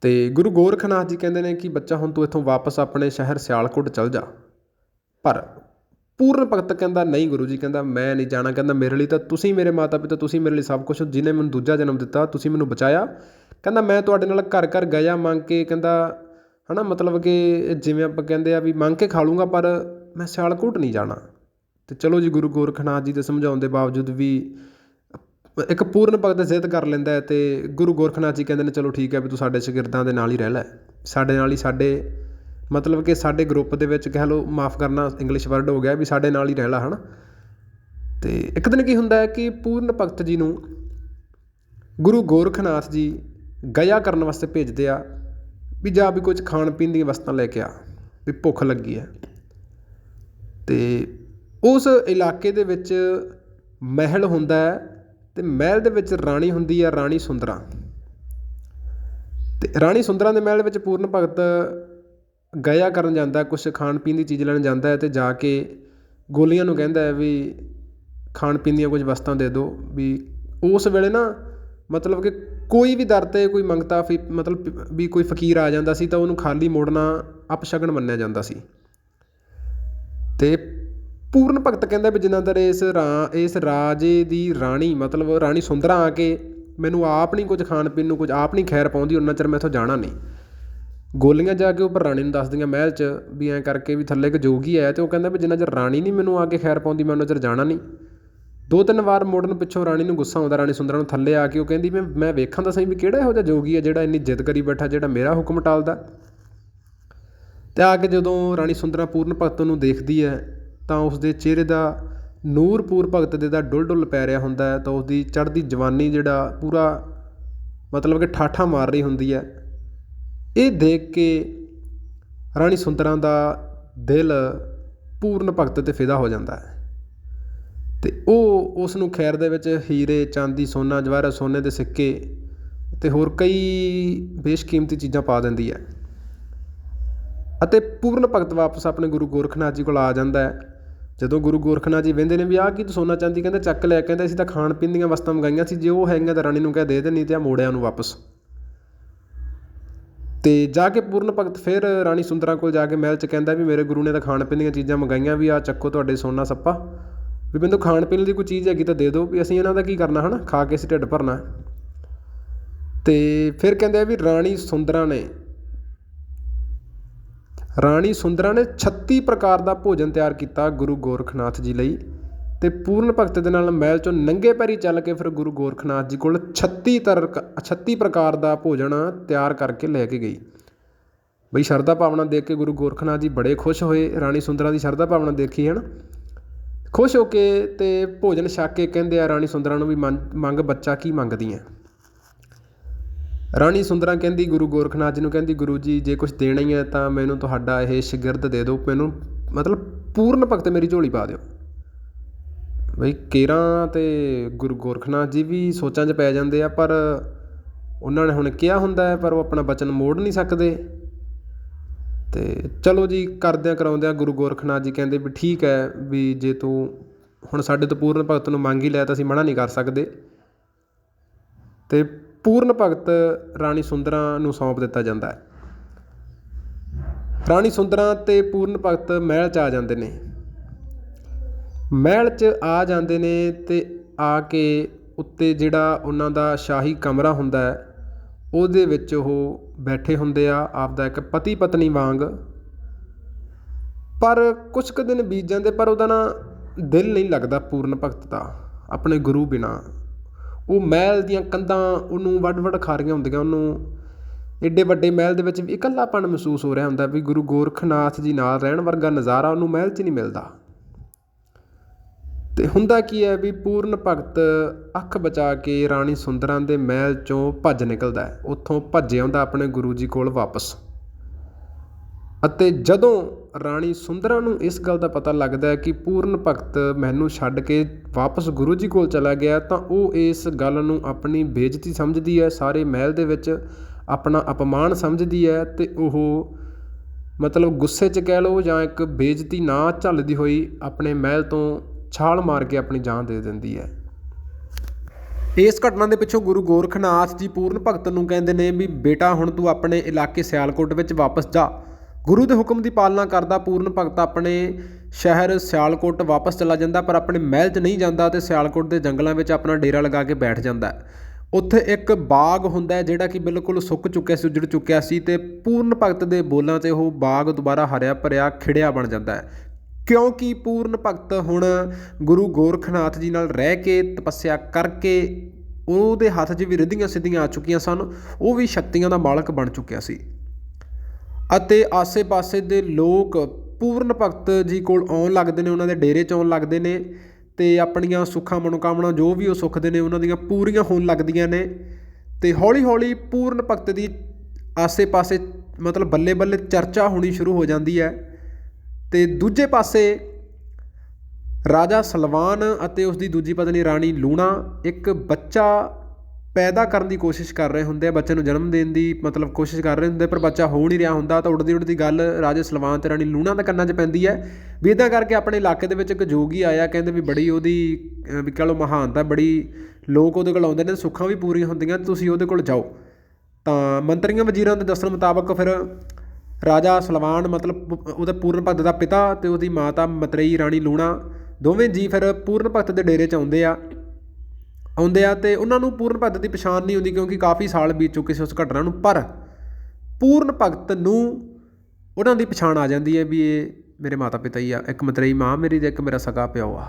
ਅਤੇ ਗੁਰੂ ਗੋਰਖਨਾਥ ਜੀ ਕਹਿੰਦੇ ਨੇ ਕਿ ਬੱਚਾ ਹੁਣ ਤੂੰ ਇੱਥੋਂ ਵਾਪਸ ਆਪਣੇ ਸ਼ਹਿਰ ਸਿਆਲਕੋਟ ਚਲ ਜਾ। ਪਰ ਪੂਰਨ ਭਗਤ ਕਹਿੰਦਾ ਨਹੀਂ ਗੁਰੂ ਜੀ, ਕਹਿੰਦਾ ਮੈਂ ਨਹੀਂ ਜਾਣਾ, ਕਹਿੰਦਾ ਮੇਰੇ ਲਈ ਤਾਂ ਤੁਸੀਂ ਮੇਰੇ ਮਾਤਾ ਪਿਤਾ ਤੁਸੀਂ ਮੇਰੇ ਲਈ ਸਭ ਕੁਝ ਜਿਹਨੇ ਮੈਨੂੰ ਦੂਜਾ ਜਨਮ ਦਿੱਤਾ, ਤੁਸੀਂ ਮੈਨੂੰ ਬਚਾਇਆ। ਕਹਿੰਦਾ ਮੈਂ ਤੁਹਾਡੇ ਨਾਲ ਘਰ ਘਰ ਗਿਆ ਮੰਗ ਕੇ, ਕਹਿੰਦਾ ਹੈ ਨਾ ਮਤਲਬ ਕਿ ਜਿਵੇਂ ਆਪਾਂ ਕਹਿੰਦੇ ਆ ਵੀ ਮੰਗ ਕੇ ਖਾ ਲੂੰਗਾ, ਪਰ ਮੈਂ ਸਿਆਲਕੋਟ ਨਹੀਂ ਜਾਣਾ। ਅਤੇ ਚਲੋ ਜੀ, ਗੁਰੂ ਗੋਰਖਨਾਥ ਜੀ ਦੇ ਸਮਝਾਉਣ ਦੇ ਬਾਵਜੂਦ ਵੀ ਇੱਕ ਪੂਰਨ ਭਗਤ ਜ਼ਿੱਦ ਕਰ ਲੈਂਦਾ ਹੈ ਤੇ ਗੁਰੂ ਗੋਰਖਨਾਥ ਜੀ ਕਹਿੰਦੇ ਨੇ, ਚਲੋ ਠੀਕ ਹੈ ਵੀ ਤੂੰ ਸਾਡੇ ਸ਼ਾਗਿਰਦਾਂ ਦੇ ਨਾਲ ਹੀ ਰਹਿ ਲੈ। ਸਾਡੇ ਨਾਲ ਹੀ ਸਾਡੇ, ਮਤਲਬ ਕਿ ਸਾਡੇ ਗਰੁੱਪ ਦੇ ਵਿੱਚ ਕਹਿ ਲਓ, ਮਾਫ ਕਰਨਾ ਇੰਗਲਿਸ਼ ਵਰਡ ਹੋ ਗਿਆ ਵੀ ਸਾਡੇ ਨਾਲ ਹੀ ਰਹਿ ਲੈ, ਹਨਾ। ਤੇ ਇੱਕ ਦਿਨ ਕੀ ਹੁੰਦਾ ਹੈ ਕਿ ਪੂਰਨ ਭਗਤ ਜੀ ਨੂੰ ਗੁਰੂ ਗੋਰਖਨਾਥ ਜੀ ਗਿਆ ਕਰਨ ਵਾਸਤੇ ਭੇਜਦੇ ਆ। ਵੀ ਜਾ ਵੀ ਕੁਝ ਖਾਣ ਪੀਣ ਦੀਆਂ ਵਸਤਾਂ ਲੈ ਕੇ ਆ, ਵੀ ਭੁੱਖ ਲੱਗੀ ਹੈ। ਅਤੇ ਉਸ ਇਲਾਕੇ ਦੇ ਵਿੱਚ ਮਹਿਲ ਹੁੰਦਾ ਹੈ ਅਤੇ ਮਹਿਲ ਦੇ ਵਿੱਚ ਰਾਣੀ ਹੁੰਦੀ ਆ ਰਾਣੀ ਸੁੰਦਰਾਂ। ਅਤੇ ਰਾਣੀ ਸੁੰਦਰਾਂ ਦੇ ਮਹਿਲ ਵਿੱਚ ਪੂਰਨ ਭਗਤ ਗਿਆ ਕਰਨ ਜਾਂਦਾ, ਕੁਛ ਖਾਣ ਪੀਣ ਦੀ ਚੀਜ਼ ਲੈਣ ਜਾਂਦਾ ਹੈ ਤੇ ਜਾ ਕੇ ਗੋਲੀਆਂ ਨੂੰ ਕਹਿੰਦਾ ਵੀ ਖਾਣ ਪੀਣ ਦੀਆਂ ਕੁਝ ਵਸਤਾਂ ਦੇ ਦਿਓ, ਵੀ ਉਸ ਵੇਲੇ ਨਾ ਮਤਲਬ ਕਿ ਕੋਈ ਵੀ ਦਰ 'ਤੇ ਕੋਈ ਮੰਗਤਾ ਫੀ, ਮਤਲਬ ਵੀ ਕੋਈ ਫਕੀਰ ਆ ਜਾਂਦਾ ਸੀ ਤਾਂ ਉਹਨੂੰ ਖਾਲੀ ਮੋੜਨਾ ਅਪਸ਼ਗਨ ਮੰਨਿਆ ਜਾਂਦਾ ਸੀ। ਅਤੇ ਪੂਰਨ ਭਗਤ ਕਹਿੰਦਾ ਵੀ ਜਿੰਨਾ ਦਰ ਇਸ ਰਾ, ਇਸ ਰਾਜੇ ਦੀ ਰਾਣੀ, ਮਤਲਬ ਰਾਣੀ ਸੁੰਦਰਾਂ ਆ ਕੇ ਮੈਨੂੰ ਆਪ ਨਹੀਂ ਕੁਝ ਖਾਣ ਪੀਣ ਨੂੰ ਕੁਝ ਆਪ ਨਹੀਂ ਖੈਰ ਪਾਉਂਦੀ ਉਹਨਾਂ ਚਿਰ ਮੈਂ ਮੈਥੋਂ ਜਾਣਾ ਨਹੀਂ। ਗੋਲੀਆਂ ਜਾ ਕੇ ਉੱਪਰ ਰਾਣੀ ਨੂੰ ਦੱਸਦੀਆਂ ਮਹਿਲ 'ਚ ਵੀ ਐਂ ਕਰਕੇ ਵੀ ਥੱਲੇ ਇੱਕ ਜੋਗੀ ਆਇਆ ਅਤੇ ਉਹ ਕਹਿੰਦਾ ਵੀ ਜਿੰਨਾ ਚਿਰ ਰਾਣੀ ਨਹੀਂ ਮੈਨੂੰ ਆ ਕੇ ਖੈਰ ਪਾਉਂਦੀ, ਮੈਂ ਉਹਨਾਂ ਚਿਰ ਜਾਣਾ ਨਹੀਂ। ਦੋ ਤਿੰਨ ਵਾਰ ਮੋੜਨ ਪਿੱਛੋਂ ਰਾਣੀ ਨੂੰ ਗੁੱਸਾ ਆਉਂਦਾ, ਰਾਣੀ ਸੁੰਦਰਾਂ ਨੂੰ ਥੱਲੇ ਆ ਕੇ ਉਹ ਕਹਿੰਦੀ ਵੀ ਮੈਂ ਵੇਖਾਂ ਤਾਂ ਸਹੀ ਵੀ ਕਿਹੜਾ ਇਹੋ ਜਿਹਾ ਜੋਗੀ ਹੈ ਜਿਹੜਾ ਇੰਨੀ ਜਿੱਦ ਕਰੀ ਬੈਠਾ, ਜਿਹੜਾ ਮੇਰਾ ਹੁਕਮ ਟਾਲਦਾ। ਤੇ ਆ ਕੇ ਜਦੋਂ ਰਾਣੀ ਸੁੰਦਰਾਂ ਪੂਰਨ ਭਗਤ ਨੂੰ ਦੇਖਦੀ ਹੈ, ਤਾਂ ਉਸ ਦੇ ਚਿਹਰੇ ਦਾ ਨੂਰ ਪੂਰ ਭਗਤ ਦੇ ਦਾ ਡੁੱਲ ਡੁੱਲ ਪੈ ਰਿਹਾ ਹੁੰਦਾ ਤਾਂ ਉਸ ਦੀ ਚੜ੍ਹਦੀ ਜਵਾਨੀ ਜਿਹੜਾ ਪੂਰਾ ਮਤਲਬ ਕਿ ਠਾਠਾ ਮਾਰ ਰਹੀ ਹੁੰਦੀ ਹੈ। ਇਹ ਦੇਖ ਕੇ ਰਾਣੀ ਸੁੰਦਰਾਂ ਦਾ ਦਿਲ ਪੂਰਨ ਭਗਤ ਤੇ ਫਿਦਾ ਹੋ ਜਾਂਦਾ ਹੈ। ਅਤੇ ਉਹ ਉਸ ਨੂੰ ਖੈਰ ਦੇ ਵਿੱਚ ਹੀਰੇ, ਚਾਂਦੀ, ਸੋਨਾ, ਜਵਾਹਰ, ਸੋਨੇ ਦੇ ਸਿੱਕੇ ਅਤੇ ਹੋਰ ਕਈ ਬੇਸ਼ਕੀਮਤੀ ਚੀਜ਼ਾਂ ਪਾ ਦਿੰਦੀ ਹੈ। ਅਤੇ ਪੂਰਨ ਭਗਤ ਵਾਪਸ ਆਪਣੇ ਗੁਰੂ ਗੋਰਖਨਾਥ ਜੀ ਕੋਲ ਆ ਜਾਂਦਾ ਹੈ। ਜਦੋਂ ਗੁਰੂ ਗੋਰਖਨਾਥ ਜੀ ਵਹਿੰਦੇ ਨੇ ਵੀ, ਆਹ ਕੀ ਤੂੰ ਸੋਨਾ, ਚਾਂਦੀ ਕਹਿੰਦੇ, ਚੱਕ ਲਿਆ, ਕਹਿੰਦੇ ਅਸੀਂ ਤਾਂ ਖਾਣ ਪੀਣ ਦੀਆਂ ਵਸਤਾਂ ਮੰਗਾਈਆਂ ਸੀ, ਜੇ ਉਹ ਹੈਗੀਆਂ ਤਾਂ ਰਾਣੀ ਨੂੰ ਕਹਿ ਦੇ ਦੇ, ਨਹੀਂ ਤੇ ਆ ਮੋੜਿਆ ਨੂੰ ਵਾਪਸ। ਤੇ ਜਾ ਕੇ ਪੂਰਨ ਭਗਤ ਫਿਰ ਰਾਣੀ ਸੁੰਦਰਾ ਕੋਲ ਜਾ ਕੇ ਮਹਿਲ 'ਚ ਕਹਿੰਦਾ ਵੀ, ਮੇਰੇ ਗੁਰੂ ਨੇ ਤਾਂ ਖਾਣ ਪੀਣ ਦੀਆਂ ਚੀਜ਼ਾਂ ਮੰਗਾਈਆਂ, ਵੀ ਆ ਚੱਕੋ ਤੁਹਾਡੇ ਸੋਨਾ ਸੱਪਾ। ਵੀ ਮੈਨੂੰ ਖਾਣ ਪੀਣ ਦੀ ਕੋਈ ਚੀਜ਼ ਹੈਗੀ ਤਾਂ ਦੇ ਦਿਓ ਵੀ ਅਸੀਂ ਇਹਨਾਂ ਦਾ ਕੀ ਕਰਨਾ ਹੈ ਨਾ ਖਾ ਕੇ ਅਸੀਂ ਢਿੱਡ ਭਰਨਾ। ਅਤੇ ਫਿਰ ਕਹਿੰਦੇ ਆ ਵੀ ਰਾਣੀ ਸੁੰਦਰਾਂ ਨੇ, ਰਾਣੀ ਸੁੰਦਰਾਂ ਨੇ 36 ਪ੍ਰਕਾਰ ਦਾ ਭੋਜਨ ਤਿਆਰ ਕੀਤਾ ਗੁਰੂ ਗੋਰਖਨਾਥ ਜੀ ਲਈ ਅਤੇ ਪੂਰਨ ਭਗਤ ਦੇ ਨਾਲ ਮਹਿਲ ਚੋਂ ਨੰਗੇ ਪੈਰੀ ਚੱਲ ਕੇ ਫਿਰ ਗੁਰੂ ਗੋਰਖਨਾਥ ਜੀ ਕੋਲ ਛੱਤੀ ਤਰਕ ਛੱਤੀ ਪ੍ਰਕਾਰ ਦਾ ਭੋਜਨ ਤਿਆਰ ਕਰਕੇ ਲੈ ਕੇ ਗਈ। ਬਈ ਸ਼ਰਧਾ ਭਾਵਨਾ ਦੇਖ ਕੇ ਗੁਰੂ ਗੋਰਖਨਾਥ ਜੀ ਬੜੇ ਖੁਸ਼ ਹੋਏ, ਰਾਣੀ ਸੁੰਦਰਾਂ ਦੀ ਸ਼ਰਧਾ ਭਾਵਨਾ ਦੇਖੀ ਹੈ ਨਾ। ਖੁਸ਼ ਹੋ ਕੇ ਅਤੇ ਭੋਜਨ ਛਕ ਕੇ ਕਹਿੰਦੇ ਆ, ਰਾਣੀ ਸੁੰਦਰਾਂ ਨੂੰ ਵੀ ਮੰ ਮੰਗ ਬੱਚਾ ਕੀ ਮੰਗਦੀ ਹੈ ਰਾਣੀ ਸੁੰਦਰਾਂ ਕਹਿੰਦੀ, ਗੁਰੂ ਗੋਰਖਨਾਥ ਜੀ ਨੂੰ ਕਹਿੰਦੀ, ਗੁਰੂ ਜੀ, ਜੇ ਕੁਝ ਦੇਣਾ ਹੀ ਹੈ ਤਾਂ ਮੈਨੂੰ ਤੁਹਾਡਾ ਇਹ ਸ਼ਗਿਰਦ ਦੇ ਦਿਓ, ਮੈਨੂੰ ਮਤਲਬ ਪੂਰਨ ਭਗਤ ਮੇਰੀ ਝੋਲੀ ਪਾ ਦਿਓ। ਬਈ ਕੇਰਾਂ ਤੇ ਗੁਰੂ ਗੋਰਖਨਾਥ ਜੀ ਵੀ ਸੋਚਾਂ 'ਚ ਪੈ ਜਾਂਦੇ ਆ, ਪਰ ਉਹਨਾਂ ਨੇ ਹੁਣ ਕਿਹਾ ਹੁੰਦਾ ਪਰ ਉਹ ਆਪਣਾ ਬਚਨ ਮੋੜ ਨਹੀਂ ਸਕਦੇ। ਅਤੇ ਚਲੋ ਜੀ ਕਰਦਿਆਂ ਕਰਾਉਂਦਿਆਂ ਗੁਰੂ ਗੋਰਖਨਾਥ ਜੀ ਕਹਿੰਦੇ ਵੀ ਠੀਕ ਹੈ ਵੀ ਜੇ ਤੂੰ ਹੁਣ ਸਾਡੇ ਤੋਂ ਪੂਰਨ ਭਗਤ ਨੂੰ ਮੰਗ ਹੀ ਲਿਆ ਤਾਂ ਅਸੀਂ ਮਨਾ ਨਹੀਂ ਕਰ ਸਕਦੇ। ਅਤੇ ਪੂਰਨ ਭਗਤ ਰਾਣੀ ਸੁੰਦਰਾਂ ਨੂੰ ਸੌਂਪ ਦਿੱਤਾ ਜਾਂਦਾ ਹੈ। ਰਾਣੀ ਸੁੰਦਰਾਂ ਅਤੇ ਪੂਰਨ ਭਗਤ ਮਹਿਲ 'ਚ ਆ ਜਾਂਦੇ ਨੇ। ਮਹਿਲ 'ਚ ਆ ਜਾਂਦੇ ਨੇ ਅਤੇ ਆ ਕੇ ਉੱਤੇ ਜਿਹੜਾ ਉਹਨਾਂ ਦਾ ਸ਼ਾਹੀ ਕਮਰਾ ਹੁੰਦਾ ਹੈ ਉਹਦੇ ਵਿੱਚ ਉਹ ਬੈਠੇ ਹੁੰਦੇ ਆ, ਆਪਦਾ ਇੱਕ ਪਤੀ ਪਤਨੀ ਵਾਂਗ। ਪਰ ਕੁਛ ਕੁ ਦਿਨ ਬੀਤ ਜਾਂਦੇ, ਪਰ ਉਹਦਾ ਨਾ ਦਿਲ ਨਹੀਂ ਲੱਗਦਾ ਪੂਰਨ ਭਗਤ ਦਾ, ਆਪਣੇ ਗੁਰੂ ਬਿਨਾਂ। ਉਹ ਮਹਿਲ ਦੀਆਂ ਕੰਧਾਂ ਉਹਨੂੰ ਵੱਡ ਵੱਡ ਖਾ ਰਹੀਆਂ ਹੁੰਦੀਆਂ, ਉਹਨੂੰ ਐਡੇ ਵੱਡੇ ਮਹਿਲ ਦੇ ਵਿੱਚ ਵੀ ਇਕੱਲਾਪਣ ਮਹਿਸੂਸ ਹੋ ਰਿਹਾ ਹੁੰਦਾ ਵੀ ਗੁਰੂ ਗੋਰਖਨਾਥ ਜੀ ਨਾਲ ਰਹਿਣ ਵਰਗਾ ਨਜ਼ਾਰਾ ਉਹਨੂੰ ਮਹਿਲ 'ਚ ਨਹੀਂ ਮਿਲਦਾ। ਅਤੇ ਹੁੰਦਾ ਕੀ ਹੈ ਵੀ ਪੂਰਨ ਭਗਤ ਅੱਖ ਬਚਾ ਕੇ ਰਾਣੀ ਸੁੰਦਰਾਂ ਦੇ ਮਹਿਲ ਚੋਂ ਭੱਜ ਨਿਕਲਦਾ ਹੈ। ਉੱਥੋਂ ਭੱਜ ਆਉਂਦਾ ਆਪਣੇ ਗੁਰੂ ਜੀ ਕੋਲ ਵਾਪਸ। ਅਤੇ ਜਦੋਂ ਰਾਣੀ ਸੁੰਦਰਾਂ ਨੂੰ ਇਸ ਗੱਲ ਦਾ ਪਤਾ ਲੱਗਦਾ ਕਿ ਪੂਰਨ ਭਗਤ ਮੈਨੂੰ ਛੱਡ ਕੇ ਵਾਪਸ ਗੁਰੂ ਜੀ ਕੋਲ ਚਲਾ ਗਿਆ, ਤਾਂ ਉਹ ਇਸ ਗੱਲ ਨੂੰ ਆਪਣੀ ਬੇਇੱਜ਼ਤੀ ਸਮਝਦੀ ਹੈ, ਸਾਰੇ ਮਹਿਲ ਦੇ ਵਿੱਚ ਆਪਣਾ ਅਪਮਾਨ ਸਮਝਦੀ ਹੈ ਅਤੇ ਉਹ ਮਤਲਬ ਗੁੱਸੇ 'ਚ ਕਹਿ ਲਓ ਜਾਂ ਇੱਕ ਬੇਇੱਜ਼ਤੀ ਨਾ ਝੱਲਦੀ ਹੋਈ ਆਪਣੇ ਮਹਿਲ ਤੋਂ ਛਾਲ ਮਾਰ ਕੇ ਆਪਣੀ ਜਾਨ ਦੇ ਦਿੰਦੀ ਹੈ। ਇਸ ਘਟਨਾ ਦੇ ਪਿੱਛੋਂ ਗੁਰੂ ਗੋਰਖਨਾਥ ਜੀ ਪੂਰਨ ਭਗਤ ਨੂੰ ਕਹਿੰਦੇ ਨੇ ਵੀ ਬੇਟਾ, ਹੁਣ ਤੂੰ ਆਪਣੇ ਇਲਾਕੇ ਸਿਆਲਕੋਟ ਵਿੱਚ ਵਾਪਸ ਜਾ। ਗੁਰੂ ਦੇ ਹੁਕਮ ਦੀ ਪਾਲਣਾ ਕਰਦਾ ਪੂਰਨ ਭਗਤ ਆਪਣੇ ਸ਼ਹਿਰ ਸਿਆਲਕੋਟ ਵਾਪਸ ਚਲਾ ਜਾਂਦਾ, ਪਰ ਆਪਣੇ ਮਹਿਲ 'ਚ ਨਹੀਂ ਜਾਂਦਾ ਤੇ ਸਿਆਲਕੋਟ ਦੇ ਜੰਗਲਾਂ ਵਿੱਚ ਆਪਣਾ ਡੇਰਾ ਲਗਾ ਕੇ ਬੈਠ ਜਾਂਦਾ ਉੱਥੇ ਇੱਕ ਬਾਗ ਹੁੰਦਾ ਹੈ, ਜਿਹੜਾ ਕਿ ਬਿਲਕੁਲ ਸੁੱਕ ਚੁੱਕਿਆ ਸੀ, ਉਜੜ ਚੁੱਕਿਆ ਸੀ ਤੇ ਪੂਰਨ ਭਗਤ ਦੇ ਬੋਲਾਂ ਤੇ ਉਹ ਬਾਗ ਦੁਬਾਰਾ ਹਰਿਆ ਭਰਿਆ ਖਿੜਿਆ ਬਣ ਜਾਂਦਾ ਹੈ। ਕਿਉਂਕਿ ਪੂਰਨ ਭਗਤ ਹੁਣ ਗੁਰੂ ਗੋਰਖਨਾਥ ਜੀ ਨਾਲ ਰਹਿ ਕੇ, ਤਪੱਸਿਆ ਕਰਕੇ ਉਹਦੇ ਹੱਥ 'ਚ ਵੀ ਰਿੱਧੀਆਂ ਸਿੱਧੀਆਂ ਆ ਚੁੱਕੀਆਂ ਸਨ, ਉਹ ਵੀ ਸ਼ਕਤੀਆਂ ਦਾ ਮਾਲਕ ਬਣ ਚੁੱਕਿਆ ਸੀ। ਅਤੇ ਆਸੇ-ਪਾਸੇ ਦੇ ਲੋਕ ਪੂਰਨ ਭਗਤ ਜੀ ਕੋਲ ਆਉਣ ਲੱਗਦੇ ਨੇ, ਉਹਨਾਂ ਦੇ ਡੇਰੇ 'ਚ ਆਉਣ ਲੱਗਦੇ ਨੇ ਤੇ ਆਪਣੀਆਂ ਸੁੱਖਾਂ, ਮਨੋਕਾਮਨਾ ਜੋ ਵੀ ਉਹ ਸੁੱਖਦੇ ਨੇ, ਉਹਨਾਂ ਦੀਆਂ ਪੂਰੀਆਂ ਹੋਣ ਲੱਗਦੀਆਂ ਨੇ ਤੇ ਹੌਲੀ-ਹੌਲੀ ਪੂਰਨ ਭਗਤ ਦੀ ਆਸੇ-ਪਾਸੇ ਮਤਲਬ ਬੱਲੇ-ਬੱਲੇ ਚਰਚਾ ਹੋਣੀ ਸ਼ੁਰੂ ਹੋ ਜਾਂਦੀ ਹੈ। ਅਤੇ ਦੂਜੇ ਪਾਸੇ ਰਾਜਾ ਸਲਵਾਨ ਅਤੇ ਉਸ ਦੀ ਦੂਜੀ ਪਤਨੀ ਰਾਣੀ ਲੂਣਾ ਇੱਕ ਬੱਚਾ ਪੈਦਾ ਕਰਨ ਦੀ ਕੋਸ਼ਿਸ਼ ਕਰ ਰਹੇ ਹੁੰਦੇ ਆ, ਬੱਚੇ ਨੂੰ ਜਨਮ ਦੇਣ ਦੀ ਮਤਲਬ ਕੋਸ਼ਿਸ਼ ਕਰ ਰਹੇ ਹੁੰਦੇ ਪਰ ਬੱਚਾ ਹੋ ਨਹੀਂ ਰਿਹਾ ਹੁੰਦਾ ਤਾਂ ਉੱਡਦੀ ਉੱਡਦੀ ਗੱਲ ਰਾਜੇ ਸਲਵਾਨ ਤੇ ਰਾਣੀ ਲੂਣਾ ਦੇ ਕੰਨਾਂ 'ਚ ਪੈਂਦੀ ਹੈ। ਵੀ ਇਦਾਂ ਕਰਕੇ ਆਪਣੇ ਇਲਾਕੇ ਦੇ ਵਿੱਚ ਇੱਕ ਜੋਗੀ ਆਇਆ, ਕਹਿੰਦੇ ਵੀ ਬੜੀ ਉਹਦੀ ਵੀ ਕਹ ਲਓ ਮਹਾਨਤਾ, ਬੜੀ ਲੋਕ ਉਹਦੇ ਕੋਲ ਆਉਂਦੇ ਨੇ, ਸੁੱਖਾਂ ਵੀ ਪੂਰੀਆਂ ਹੁੰਦੀਆਂ, ਤੁਸੀਂ ਉਹਦੇ ਕੋਲ ਜਾਓ। ਤਾਂ ਮੰਤਰੀਆਂ, ਵਜ਼ੀਰਾਂ ਦੇ ਦੱਸਣ ਮੁਤਾਬਕ ਫਿਰ ਰਾਜਾ ਸਲਵਾਨ ਮਤਲਬ ਉਹਦਾ ਪੂਰਨ ਭਗਤ ਦਾ ਪਿਤਾ ਅਤੇ ਉਹਦੀ ਮਾਤਾ ਮਤਰੇਈ ਰਾਣੀ ਲੂਣਾ ਦੋਵੇਂ ਜੀ ਫਿਰ ਪੂਰਨ ਭਗਤ ਦੇ ਡੇਰੇ 'ਚ ਆਉਂਦੇ ਆ ਆਉਂਦੇ ਆ ਅਤੇ ਉਹਨਾਂ ਨੂੰ ਪੂਰਨ ਭਗਤ ਦੀ ਪਛਾਣ ਨਹੀਂ ਹੁੰਦੀ ਕਿਉਂਕਿ ਕਾਫੀ ਸਾਲ ਬੀਤ ਚੁੱਕੇ ਸੀ ਉਸ ਘਟਨਾ ਨੂੰ, ਪਰ ਪੂਰਨ ਭਗਤ ਨੂੰ ਉਹਨਾਂ ਦੀ ਪਛਾਣ ਆ ਜਾਂਦੀ ਹੈ ਵੀ ਇਹ ਮੇਰੇ ਮਾਤਾ ਪਿਤਾ ਹੀ ਆ, ਇੱਕ ਮਤਰੇਈ ਮਾਂ ਮੇਰੀ ਤੇ ਇੱਕ ਮੇਰਾ ਸਗਾ ਪਿਓ ਆ,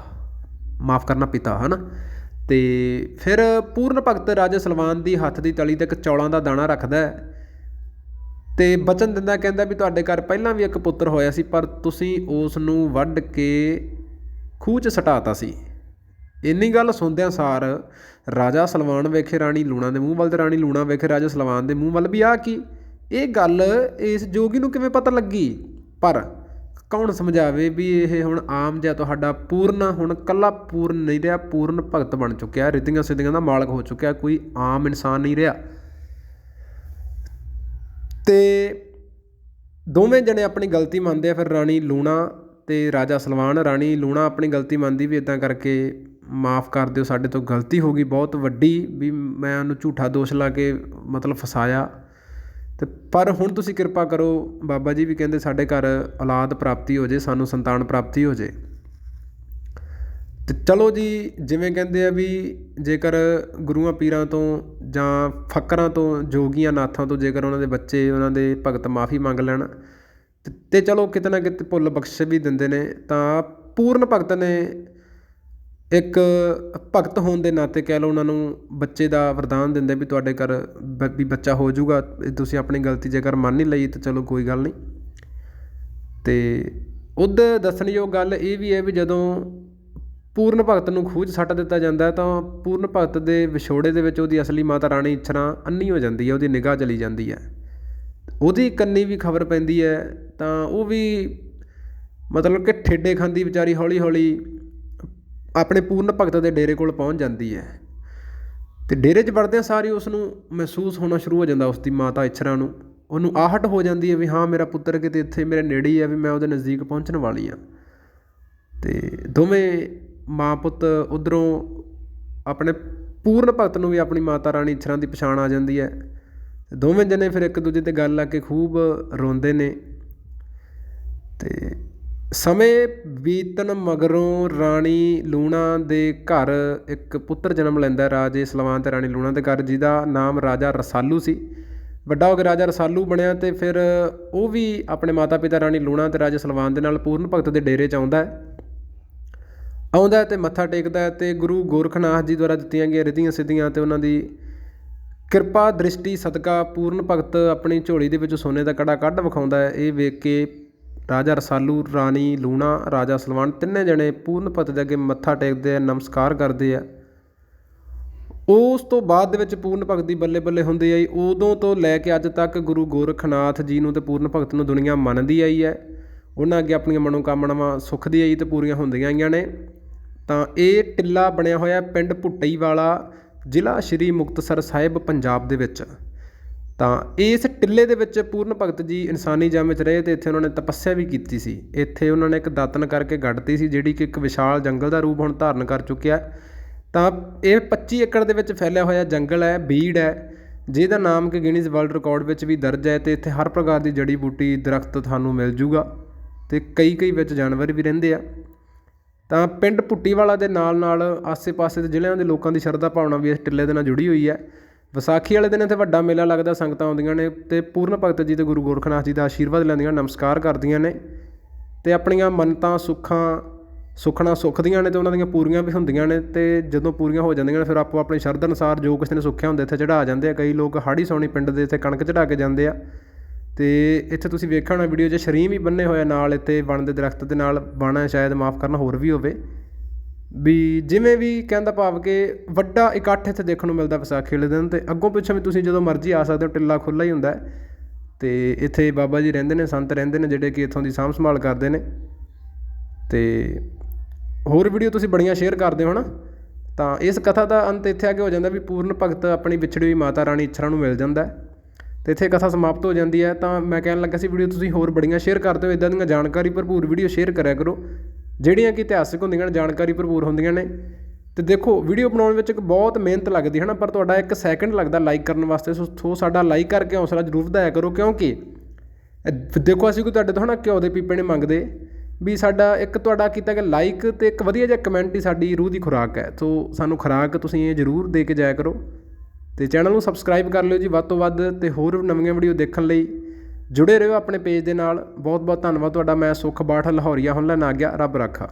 ਮਾਫ ਕਰਨਾ ਪਿਤਾ, ਹਨਾ? ਤੇ ਫਿਰ ਪੂਰਨ ਭਗਤ ਰਾਜਾ ਸਲਵਾਨ ਦੀ ਹੱਥ ਦੀ ਤਲੀ ਤੇ ਇੱਕ ਚੌਲਾਂ ਦਾ ਦਾਣਾ ਰੱਖਦਾ ਹੈ ਅਤੇ ਬਚਨ ਦਿੰਦਾ ਕਹਿੰਦਾ ਵੀ ਤੁਹਾਡੇ ਘਰ ਪਹਿਲਾਂ ਵੀ ਇੱਕ ਪੁੱਤਰ ਹੋਇਆ ਸੀ, ਪਰ ਤੁਸੀਂ ਉਸ ਨੂੰ ਵੱਢ ਕੇ ਖੂਹ 'ਚ ਸਟਾਤਾ ਸੀ। ਇੰਨੀ ਗੱਲ ਸੁਣਦਿਆਂ ਸਾਰ ਰਾਜਾ ਸਲਵਾਨ ਵੇਖੇ ਰਾਣੀ ਲੂਣਾ ਦੇ ਮੂੰਹ ਵੱਲ ਤੇ ਰਾਣੀ ਲੂਣਾ ਵੇਖੇ ਰਾਜਾ ਸਲਵਾਨ ਦੇ ਮੂੰਹ ਵੱਲ ਵੀ ਆ ਕੀ? ਇਹ ਗੱਲ ਇਸ ਜੋਗੀ ਨੂੰ ਕਿਵੇਂ ਪਤਾ ਲੱਗੀ? ਪਰ ਕੌਣ ਸਮਝਾਵੇ ਵੀ ਇਹ ਹੁਣ ਆਮ ਜਿਹਾ ਤੁਹਾਡਾ ਪੂਰਨ, ਹੁਣ ਕੱਲਾ ਪੂਰਨ ਨਹੀਂ ਰਿਹਾ, ਪੂਰਨ ਭਗਤ ਬਣ ਚੁੱਕਿਆ ਰਿਧੀਆਂ ਸਿੱਧੀਆਂ ਦਾ ਮਾਲਕ ਹੋ ਚੁੱਕਿਆ, ਕੋਈ ਆਮ ਇਨਸਾਨ ਨਹੀਂ ਰਿਹਾ। ਅਤੇ ਦੋਵੇਂ ਜਣੇ ਆਪਣੀ ਗਲਤੀ ਮੰਨਦੇ ਆ, ਫਿਰ ਰਾਣੀ ਲੂਣਾ ਅਤੇ ਰਾਜਾ ਸਲਵਾਨ। ਰਾਣੀ ਲੂਣਾ ਆਪਣੀ ਗਲਤੀ ਮੰਨਦੀ ਵੀ ਇੱਦਾਂ ਕਰਕੇ ਮਾਫ ਕਰ ਦਿਓ, ਸਾਡੇ ਤੋਂ ਗਲਤੀ ਹੋ ਗਈ ਬਹੁਤ ਵੱਡੀ ਵੀ ਮੈਂ ਉਹਨੂੰ ਝੂਠਾ ਦੋਸ਼ ਲਾ ਕੇ ਮਤਲਬ ਫਸਾਇਆ। ਅਤੇ ਪਰ ਹੁਣ ਤੁਸੀਂ ਕਿਰਪਾ ਕਰੋ ਬਾਬਾ ਜੀ ਵੀ ਕਹਿੰਦੇ ਸਾਡੇ ਘਰ ਔਲਾਦ ਪ੍ਰਾਪਤੀ ਹੋ ਜੇ, ਸਾਨੂੰ ਸੰਤਾਨ ਪ੍ਰਾਪਤੀ ਹੋ ਜੇ। ਅਤੇ ਚਲੋ ਜੀ, ਜਿਵੇਂ ਕਹਿੰਦੇ ਆ ਵੀ ਜੇਕਰ ਗੁਰੂਆਂ ਪੀਰਾਂ ਤੋਂ ਜਾਂ ਫਕਰਾਂ ਤੋਂ, ਜੋਗੀਆਂ ਨਾਥਾਂ ਤੋਂ ਜੇਕਰ ਉਹਨਾਂ ਦੇ ਬੱਚੇ ਉਹਨਾਂ ਦੇ ਭਗਤ ਮਾਫੀ ਮੰਗ ਲੈਣ ਅਤੇ ਤੇ ਚਲੋ ਕਿਤੇ ਨਾ ਕਿਤੇ ਭੁੱਲ ਬਖਸ਼ ਵੀ ਦਿੰਦੇ ਨੇ, ਤਾਂ ਪੂਰਨ ਭਗਤ ਨੇ ਇੱਕ ਭਗਤ ਹੋਣ ਦੇ ਨਾਤੇ ਕਹਿ ਲਓ ਉਹਨਾਂ ਨੂੰ ਬੱਚੇ ਦਾ ਵਰਦਾਨ ਦਿੰਦੇ ਵੀ ਤੁਹਾਡੇ ਘਰ ਬ- ਵੀ ਬੱਚਾ ਹੋ ਜਾਊਗਾ ਤੁਸੀਂ ਆਪਣੀ ਗਲਤੀ ਜੇਕਰ ਮੰਨ ਨਹੀਂ ਲਈ ਤਾਂ ਚਲੋ ਕੋਈ ਗੱਲ ਨਹੀਂ। ਅਤੇ ਉਦ ਦੱਸਣਯੋਗ ਗੱਲ ਇਹ ਵੀ ਹੈ ਵੀ ਜਦੋਂ ਪੂਰਨ ਭਗਤ ਨੂੰ ਖੂਹ 'ਚ ਸੱਟ ਦਿੱਤਾ ਜਾਂਦਾ ਤਾਂ ਪੂਰਨ ਭਗਤ ਦੇ ਵਿਛੋੜੇ ਦੇ ਵਿੱਚ ਉਹਦੀ ਅਸਲੀ ਮਾਤਾ ਰਾਣੀ ਇੱਛਰਾਂ ਅੰਨੀ ਹੋ ਜਾਂਦੀ ਹੈ, ਉਹਦੀ ਨਿਗਾਹ ਚਲੀ ਜਾਂਦੀ ਹੈ। ਉਹਦੀ ਕੰਨੀ ਵੀ ਖਬਰ ਪੈਂਦੀ ਹੈ, ਤਾਂ ਉਹ ਵੀ ਮਤਲਬ ਕਿ ਠੇਡੇ ਖਾਂਦੀ ਵਿਚਾਰੀ ਹੌਲੀ ਹੌਲੀ ਆਪਣੇ ਪੂਰਨ ਭਗਤ ਦੇ ਡੇਰੇ ਕੋਲ ਪਹੁੰਚ ਜਾਂਦੀ ਹੈ। ਅਤੇ ਡੇਰੇ 'ਚ ਵੜਦਿਆਂ ਸਾਰੀ ਉਸ ਨੂੰ ਮਹਿਸੂਸ ਹੋਣਾ ਸ਼ੁਰੂ ਹੋ ਜਾਂਦਾ ਉਸ ਦੀ ਮਾਤਾ ਇੱਛਰਾਂ ਨੂੰ। ਉਹਨੂੰ ਆਹਟ ਹੋ ਜਾਂਦੀ ਹੈ ਵੀ ਹਾਂ, ਮੇਰਾ ਪੁੱਤਰ ਕਿਤੇ ਇੱਥੇ ਮੇਰੇ ਨੇੜੇ ਹੀ ਹੈ, ਵੀ ਮੈਂ ਉਹਦੇ ਨਜ਼ਦੀਕ ਪਹੁੰਚਣ ਵਾਲੀ ਹਾਂ। ਅਤੇ ਦੋਵੇਂ ਮਾਂ ਪੁੱਤ ਉੱਧਰੋਂ ਆਪਣੇ ਪੂਰਨ ਭਗਤ ਨੂੰ ਵੀ ਆਪਣੀ ਮਾਤਾ ਰਾਣੀ ਇੱਛਰਾਂ ਦੀ ਪਛਾਣ ਆ ਜਾਂਦੀ ਹੈ। ਦੋਵੇਂ ਜਣੇ ਫਿਰ ਇੱਕ ਦੂਜੇ ਤੇ ਗੱਲ ਲਾ ਕੇ ਖੂਬ ਰੋਂਦੇ ਨੇ। ਅਤੇ ਸਮੇਂ ਬੀਤਣ ਮਗਰੋਂ ਰਾਣੀ ਲੂਣਾ ਦੇ ਘਰ ਇੱਕ ਪੁੱਤਰ ਜਨਮ ਲੈਂਦਾ ਰਾਜੇ ਸਲਵਾਨ ਅਤੇ ਰਾਣੀ ਲੂਣਾ ਦੇ ਘਰ, ਜਿਹਦਾ ਨਾਮ ਰਾਜਾ ਰਸਾਲੂ ਸੀ। ਵੱਡਾ ਹੋ ਕੇ ਰਾਜਾ ਰਸਾਲੂ ਬਣਿਆ ਅਤੇ ਫਿਰ ਉਹ ਵੀ ਆਪਣੇ ਮਾਤਾ ਪਿਤਾ ਰਾਣੀ ਲੂਣਾ ਅਤੇ ਰਾਜੇ ਸਲਵਾਨ ਦੇ ਨਾਲ ਪੂਰਨ ਭਗਤ ਦੇ ਡੇਰੇ 'ਚ ਆਉਂਦਾ ਹੈ। ਆਉਂਦਾ ਅਤੇ ਮੱਥਾ ਟੇਕਦਾ ਹੈ ਤੇ ਗੁਰੂ ਗੋਰਖਨਾਥ ਜੀ ਦੁਆਰਾ ਦਿੱਤੀਆਂ ਗਈਆਂ ਰਿਧੀਆਂ ਸਿੱਧੀਆਂ ਅਤੇ ਉਹਨਾਂ ਦੀ ਕਿਰਪਾ, ਦ੍ਰਿਸ਼ਟੀ, ਸਦਕਾ, ਪੂਰਨ ਭਗਤ ਆਪਣੀ ਝੋਲੀ ਦੇ ਵਿੱਚ ਸੋਨੇ ਦਾ ਕੜਾ ਕੱਢ ਵਿਖਾਉਂਦਾ ਹੈ। ਇਹ ਵੇਖ ਕੇ ਰਾਜਾ ਰਸਾਲੂ, ਰਾਣੀ ਲੂਣਾ, ਰਾਜਾ ਸਲਵਾਨ ਤਿੰਨੇ ਜਣੇ ਪੂਰਨ ਭਗਤ ਦੇ ਅੱਗੇ ਮੱਥਾ ਟੇਕਦੇ ਆ, ਨਮਸਕਾਰ ਕਰਦੇ ਆ। ਉਸ ਤੋਂ ਬਾਅਦ ਦੇ ਵਿੱਚ ਪੂਰਨ ਭਗਤ ਦੀ ਬੱਲੇ ਬੱਲੇ ਹੁੰਦੀ ਆਈ। ਉਦੋਂ ਤੋਂ ਲੈ ਕੇ ਅੱਜ ਤੱਕ ਗੁਰੂ ਗੋਰਖਨਾਥ ਜੀ ਨੂੰ ਤੇ ਪੂਰਨ ਭਗਤ ਨੂੰ ਦੁਨੀਆ ਮੰਨਦੀ ਆਈ ਹੈ। ਉਹਨਾਂ ਅੱਗੇ ਆਪਣੀਆਂ ਮਨੋਕਾਮਨਾਵਾਂ ਸੁੱਖ ਦੀ ਆਈ ਤੇ ਪੂਰੀਆਂ ਹੁੰਦੀਆਂ ਆਈਆਂ ਨੇ। ਤਾਂ ਇਹ ਟਿੱਲਾ ਬਣਿਆ ਹੋਇਆ ਪਿੰਡ ਭੁੱਟਈ ਵਾਲਾ ਜ਼ਿਲ੍ਹਾ ਸ਼੍ਰੀ ਮੁਕਤਸਰ ਸਾਹਿਬ, ਪੰਜਾਬ ਦੇ ਵਿੱਚ। ਤਾਂ ਇਸ ਟਿੱਲੇ ਦੇ ਵਿੱਚ ਪੂਰਨ ਭਗਤ ਜੀ ਇਨਸਾਨੀ ਜਨਮ ਵਿੱਚ ਰਹੇ ਅਤੇ ਇੱਥੇ ਉਹਨਾਂ ਨੇ ਤਪੱਸਿਆ ਵੀ ਕੀਤੀ ਸੀ। ਇੱਥੇ ਉਹਨਾਂ ਨੇ ਇੱਕ ਦਾਤਨ ਕਰਕੇ ਗੱਡਤੀ ਸੀ, ਜਿਹੜੀ ਕਿ ਇੱਕ ਵਿਸ਼ਾਲ ਜੰਗਲ ਦਾ ਰੂਪ ਹੁਣ ਧਾਰਨ ਕਰ ਚੁੱਕਿਆ ਤਾਂ ਇਹ 25 ਏਕੜ ਦੇ ਵਿੱਚ ਫੈਲਿਆ ਹੋਇਆ ਜੰਗਲ ਹੈ, ਬੀੜ ਹੈ, ਜਿਹਦਾ ਨਾਮ ਕਿ ਗਿਨੀਜ਼ ਵਰਲਡ ਰਿਕਾਰਡ ਵਿੱਚ ਵੀ ਦਰਜ ਹੈ ਤੇ ਇੱਥੇ ਹਰ ਪ੍ਰਕਾਰ ਦੀ ਜੜੀ ਬੂਟੀ, ਦਰਖਤ ਤੁਹਾਨੂੰ ਮਿਲ ਜੂਗਾ ਤੇ ਕਈ ਕਈ ਵਿੱਚ ਜਾਨਵਰ ਵੀ ਰਹਿੰਦੇ ਆ। ਤਾਂ ਪਿੰਡ ਪੁੱਟੀਵਾਲਾ ਦੇ ਨਾਲ ਨਾਲ ਆਸੇ-ਪਾਸੇ ਦੇ ਜ਼ਿਲ੍ਹਿਆਂ ਦੇ ਲੋਕਾਂ ਦੀ ਸ਼ਰਧਾ ਭਾਵਨਾ ਵੀ ਇਸ ਟਿੱਲੇ ਦੇ ਨਾਲ ਜੁੜੀ ਹੋਈ ਹੈ। ਵਿਸਾਖੀ ਵਾਲੇ ਦਿਨ ਇੱਥੇ ਵੱਡਾ ਮੇਲਾ ਲੱਗਦਾ, ਸੰਗਤਾਂ ਆਉਂਦੀਆਂ ਨੇ ਅਤੇ ਪੂਰਨ ਭਗਤ ਜੀ ਤੇ ਗੁਰੂ ਗੋਰਖਨਾਥ ਜੀ ਦਾ ਆਸ਼ੀਰਵਾਦ ਲੈਂਦੀਆਂ, ਨਮਸਕਾਰ ਕਰਦੀਆਂ ਨੇ ਅਤੇ ਆਪਣੀਆਂ ਮੰਨਤਾਂ, ਸੁੱਖਾਂ, ਸੁਖਣਾ ਸੁੱਖਦੀਆਂ ਨੇ ਅਤੇ ਉਹਨਾਂ ਦੀਆਂ ਪੂਰੀਆਂ ਵੀ ਹੁੰਦੀਆਂ ਨੇ ਅਤੇ ਜਦੋਂ ਪੂਰੀਆਂ ਹੋ ਜਾਂਦੀਆਂ ਨੇ ਫਿਰ ਆਪੋ ਆਪਣੀ ਸ਼ਰਧਾ ਅਨੁਸਾਰ ਜੋ ਕਿਸੇ ਨੇ ਸੁੱਖਿਆ ਹੁੰਦਾ ਇੱਥੇ ਚੜਾ ਜਾਂਦੇ ਆ। ਕਈ ਲੋਕ ਹਾੜੀ ਸੌਣੀ ਪਿੰਡ ਦੇ ਇੱਥੇ ਕਣਕ ਚੜਾ ਕੇ ਜਾਂਦੇ ਆ। ਅਤੇ ਇੱਥੇ ਤੁਸੀਂ ਵੇਖਿਆ ਹੋਣਾ ਵੀਡੀਓ 'ਚ ਸ਼ਰੀਂ ਵੀ ਬੰਨੇ ਹੋਏ ਆ ਨਾਲ ਇੱਥੇ ਬਣ ਦੇ ਦਰਖਤ ਦੇ ਨਾਲ ਬਣ ਹੈ ਸ਼ਾਇਦ ਮਾਫ ਕਰਨਾ ਹੋਰ ਵੀ ਹੋਵੇ। ਵੀ ਜਿਵੇਂ ਵੀ ਕਹਿੰਦਾ ਭਾਵ ਕਿ ਵੱਡਾ ਇਕੱਠ ਇੱਥੇ ਦੇਖਣ ਨੂੰ ਮਿਲਦਾ ਵਿਸਾਖੀ ਵਾਲੇ ਦਿਨ ਅਤੇ ਅੱਗੋਂ ਪਿੱਛੋਂ ਵੀ ਤੁਸੀਂ ਜਦੋਂ ਮਰਜ਼ੀ ਆ ਸਕਦੇ ਹੋ, ਟਿੱਲਾ ਖੁੱਲ੍ਹਾ ਹੀ ਹੁੰਦਾ। ਅਤੇ ਇੱਥੇ ਬਾਬਾ ਜੀ ਰਹਿੰਦੇ ਨੇ, ਸੰਤ ਰਹਿੰਦੇ ਨੇ, ਜਿਹੜੇ ਕਿ ਇੱਥੋਂ ਦੀ ਸਾਂਭ ਸੰਭਾਲ ਕਰਦੇ ਨੇ। ਅਤੇ ਹੋਰ ਵੀਡੀਓ ਤੁਸੀਂ ਬੜੀਆਂ ਸ਼ੇਅਰ ਕਰਦੇ ਹੋ ਨਾ, ਤਾਂ ਇਸ ਕਥਾ ਦਾ ਅੰਤ ਇੱਥੇ ਆ ਕੇ ਹੋ ਜਾਂਦਾ ਵੀ ਪੂਰਨ ਭਗਤ ਆਪਣੀ ਵਿਛੜੀ ਹੋਈ ਮਾਤਾ ਰਾਣੀ ਇੱਛਰਾਂ ਨੂੰ ਮਿਲ ਜਾਂਦਾ। ਅਤੇ ਇੱਥੇ ਕਥਾ ਸਮਾਪਤ ਹੋ ਜਾਂਦੀ ਹੈ। ਤਾਂ ਮੈਂ ਕਹਿਣ ਲੱਗਾ ਸੀ, ਵੀਡੀਓ ਤੁਸੀਂ ਹੋਰ ਬੜੀਆਂ ਸ਼ੇਅਰ ਕਰਦੇ ਹੋ ਇੱਦਾਂ ਦੀਆਂ ਜਾਣਕਾਰੀ ਭਰਪੂਰ ਵੀਡੀਓ ਸ਼ੇਅਰ ਕਰਿਆ ਕਰੋ। ਜਿਹੜੀਆਂ ਕਿ ਇਤਿਹਾਸਿਕ ਹੁੰਦੀਆਂ ਨੇ, ਜਾਣਕਾਰੀ ਭਰਪੂਰ ਹੁੰਦੀਆਂ ਨੇ। ਤੇ ਦੇਖੋ, ਵੀਡੀਓ ਬਣਾਉਣ ਵਿੱਚ ਇੱਕ ਬਹੁਤ ਮਿਹਨਤ ਲੱਗਦੀ ਹੈ ਨਾ, ਪਰ ਤੁਹਾਡਾ ਇੱਕ ਸੈਕਿੰਡ ਲੱਗਦਾ ਲਾਈਕ ਕਰਨ ਵਾਸਤੇ। ਸੋ ਸੋ ਸਾਡਾ ਲਾਈਕ ਕਰਕੇ ਹੌਸਲਾ ਜ਼ਰੂਰ ਵਧਾਇਆ ਕਰੋ, ਕਿਉਂਕਿ ਦੇਖੋ, ਅਸੀਂ ਕੋਈ ਤੁਹਾਡੇ ਤੋਂ ਹਨਾ ਘਿਓ ਦੇ ਪੀਪੇ ਨੇ ਮੰਗਦੇ। ਵੀ ਸਾਡਾ ਇੱਕ ਤੁਹਾਡਾ ਕੀਤਾ ਗਿਆ ਲਾਈਕ ਤੇ ਇੱਕ ਵਧੀਆ ਜਿਹਾ ਕਮੈਂਟ ਹੀ ਸਾਡੀ ਰੂਹ ਦੀ ਖੁਰਾਕ ਹੈ। ਸੋ ਸਾਨੂੰ ਖੁਰਾਕ ਤੁਸੀਂ ਇਹ ਜ਼ਰੂਰ ਦੇ ਕੇ ਜਾਇਆ ਕਰੋ। ਅਤੇ ਚੈਨਲ ਨੂੰ ਸਬਸਕ੍ਰਾਈਬ ਕਰ ਲਿਓ ਜੀ ਵੱਧ ਤੋਂ ਵੱਧ ਅਤੇ ਹੋਰ ਨਵੀਆਂ ਵੀਡੀਓ ਦੇਖਣ ਲਈ ਜੁੜੇ ਰਹੋ ਆਪਣੇ ਪੇਜ ਦੇ ਨਾਲ। ਬਹੁਤ ਬਹੁਤ ਧੰਨਵਾਦ ਤੁਹਾਡਾ, ਮੈਂ ਸੁਖ ਬਾਠ ਲਾਹੌਰੀਆ, ਹੁਣ ਲੈਣ ਆ ਗਿਆ ਰੱਬ ਰਾਖਾ।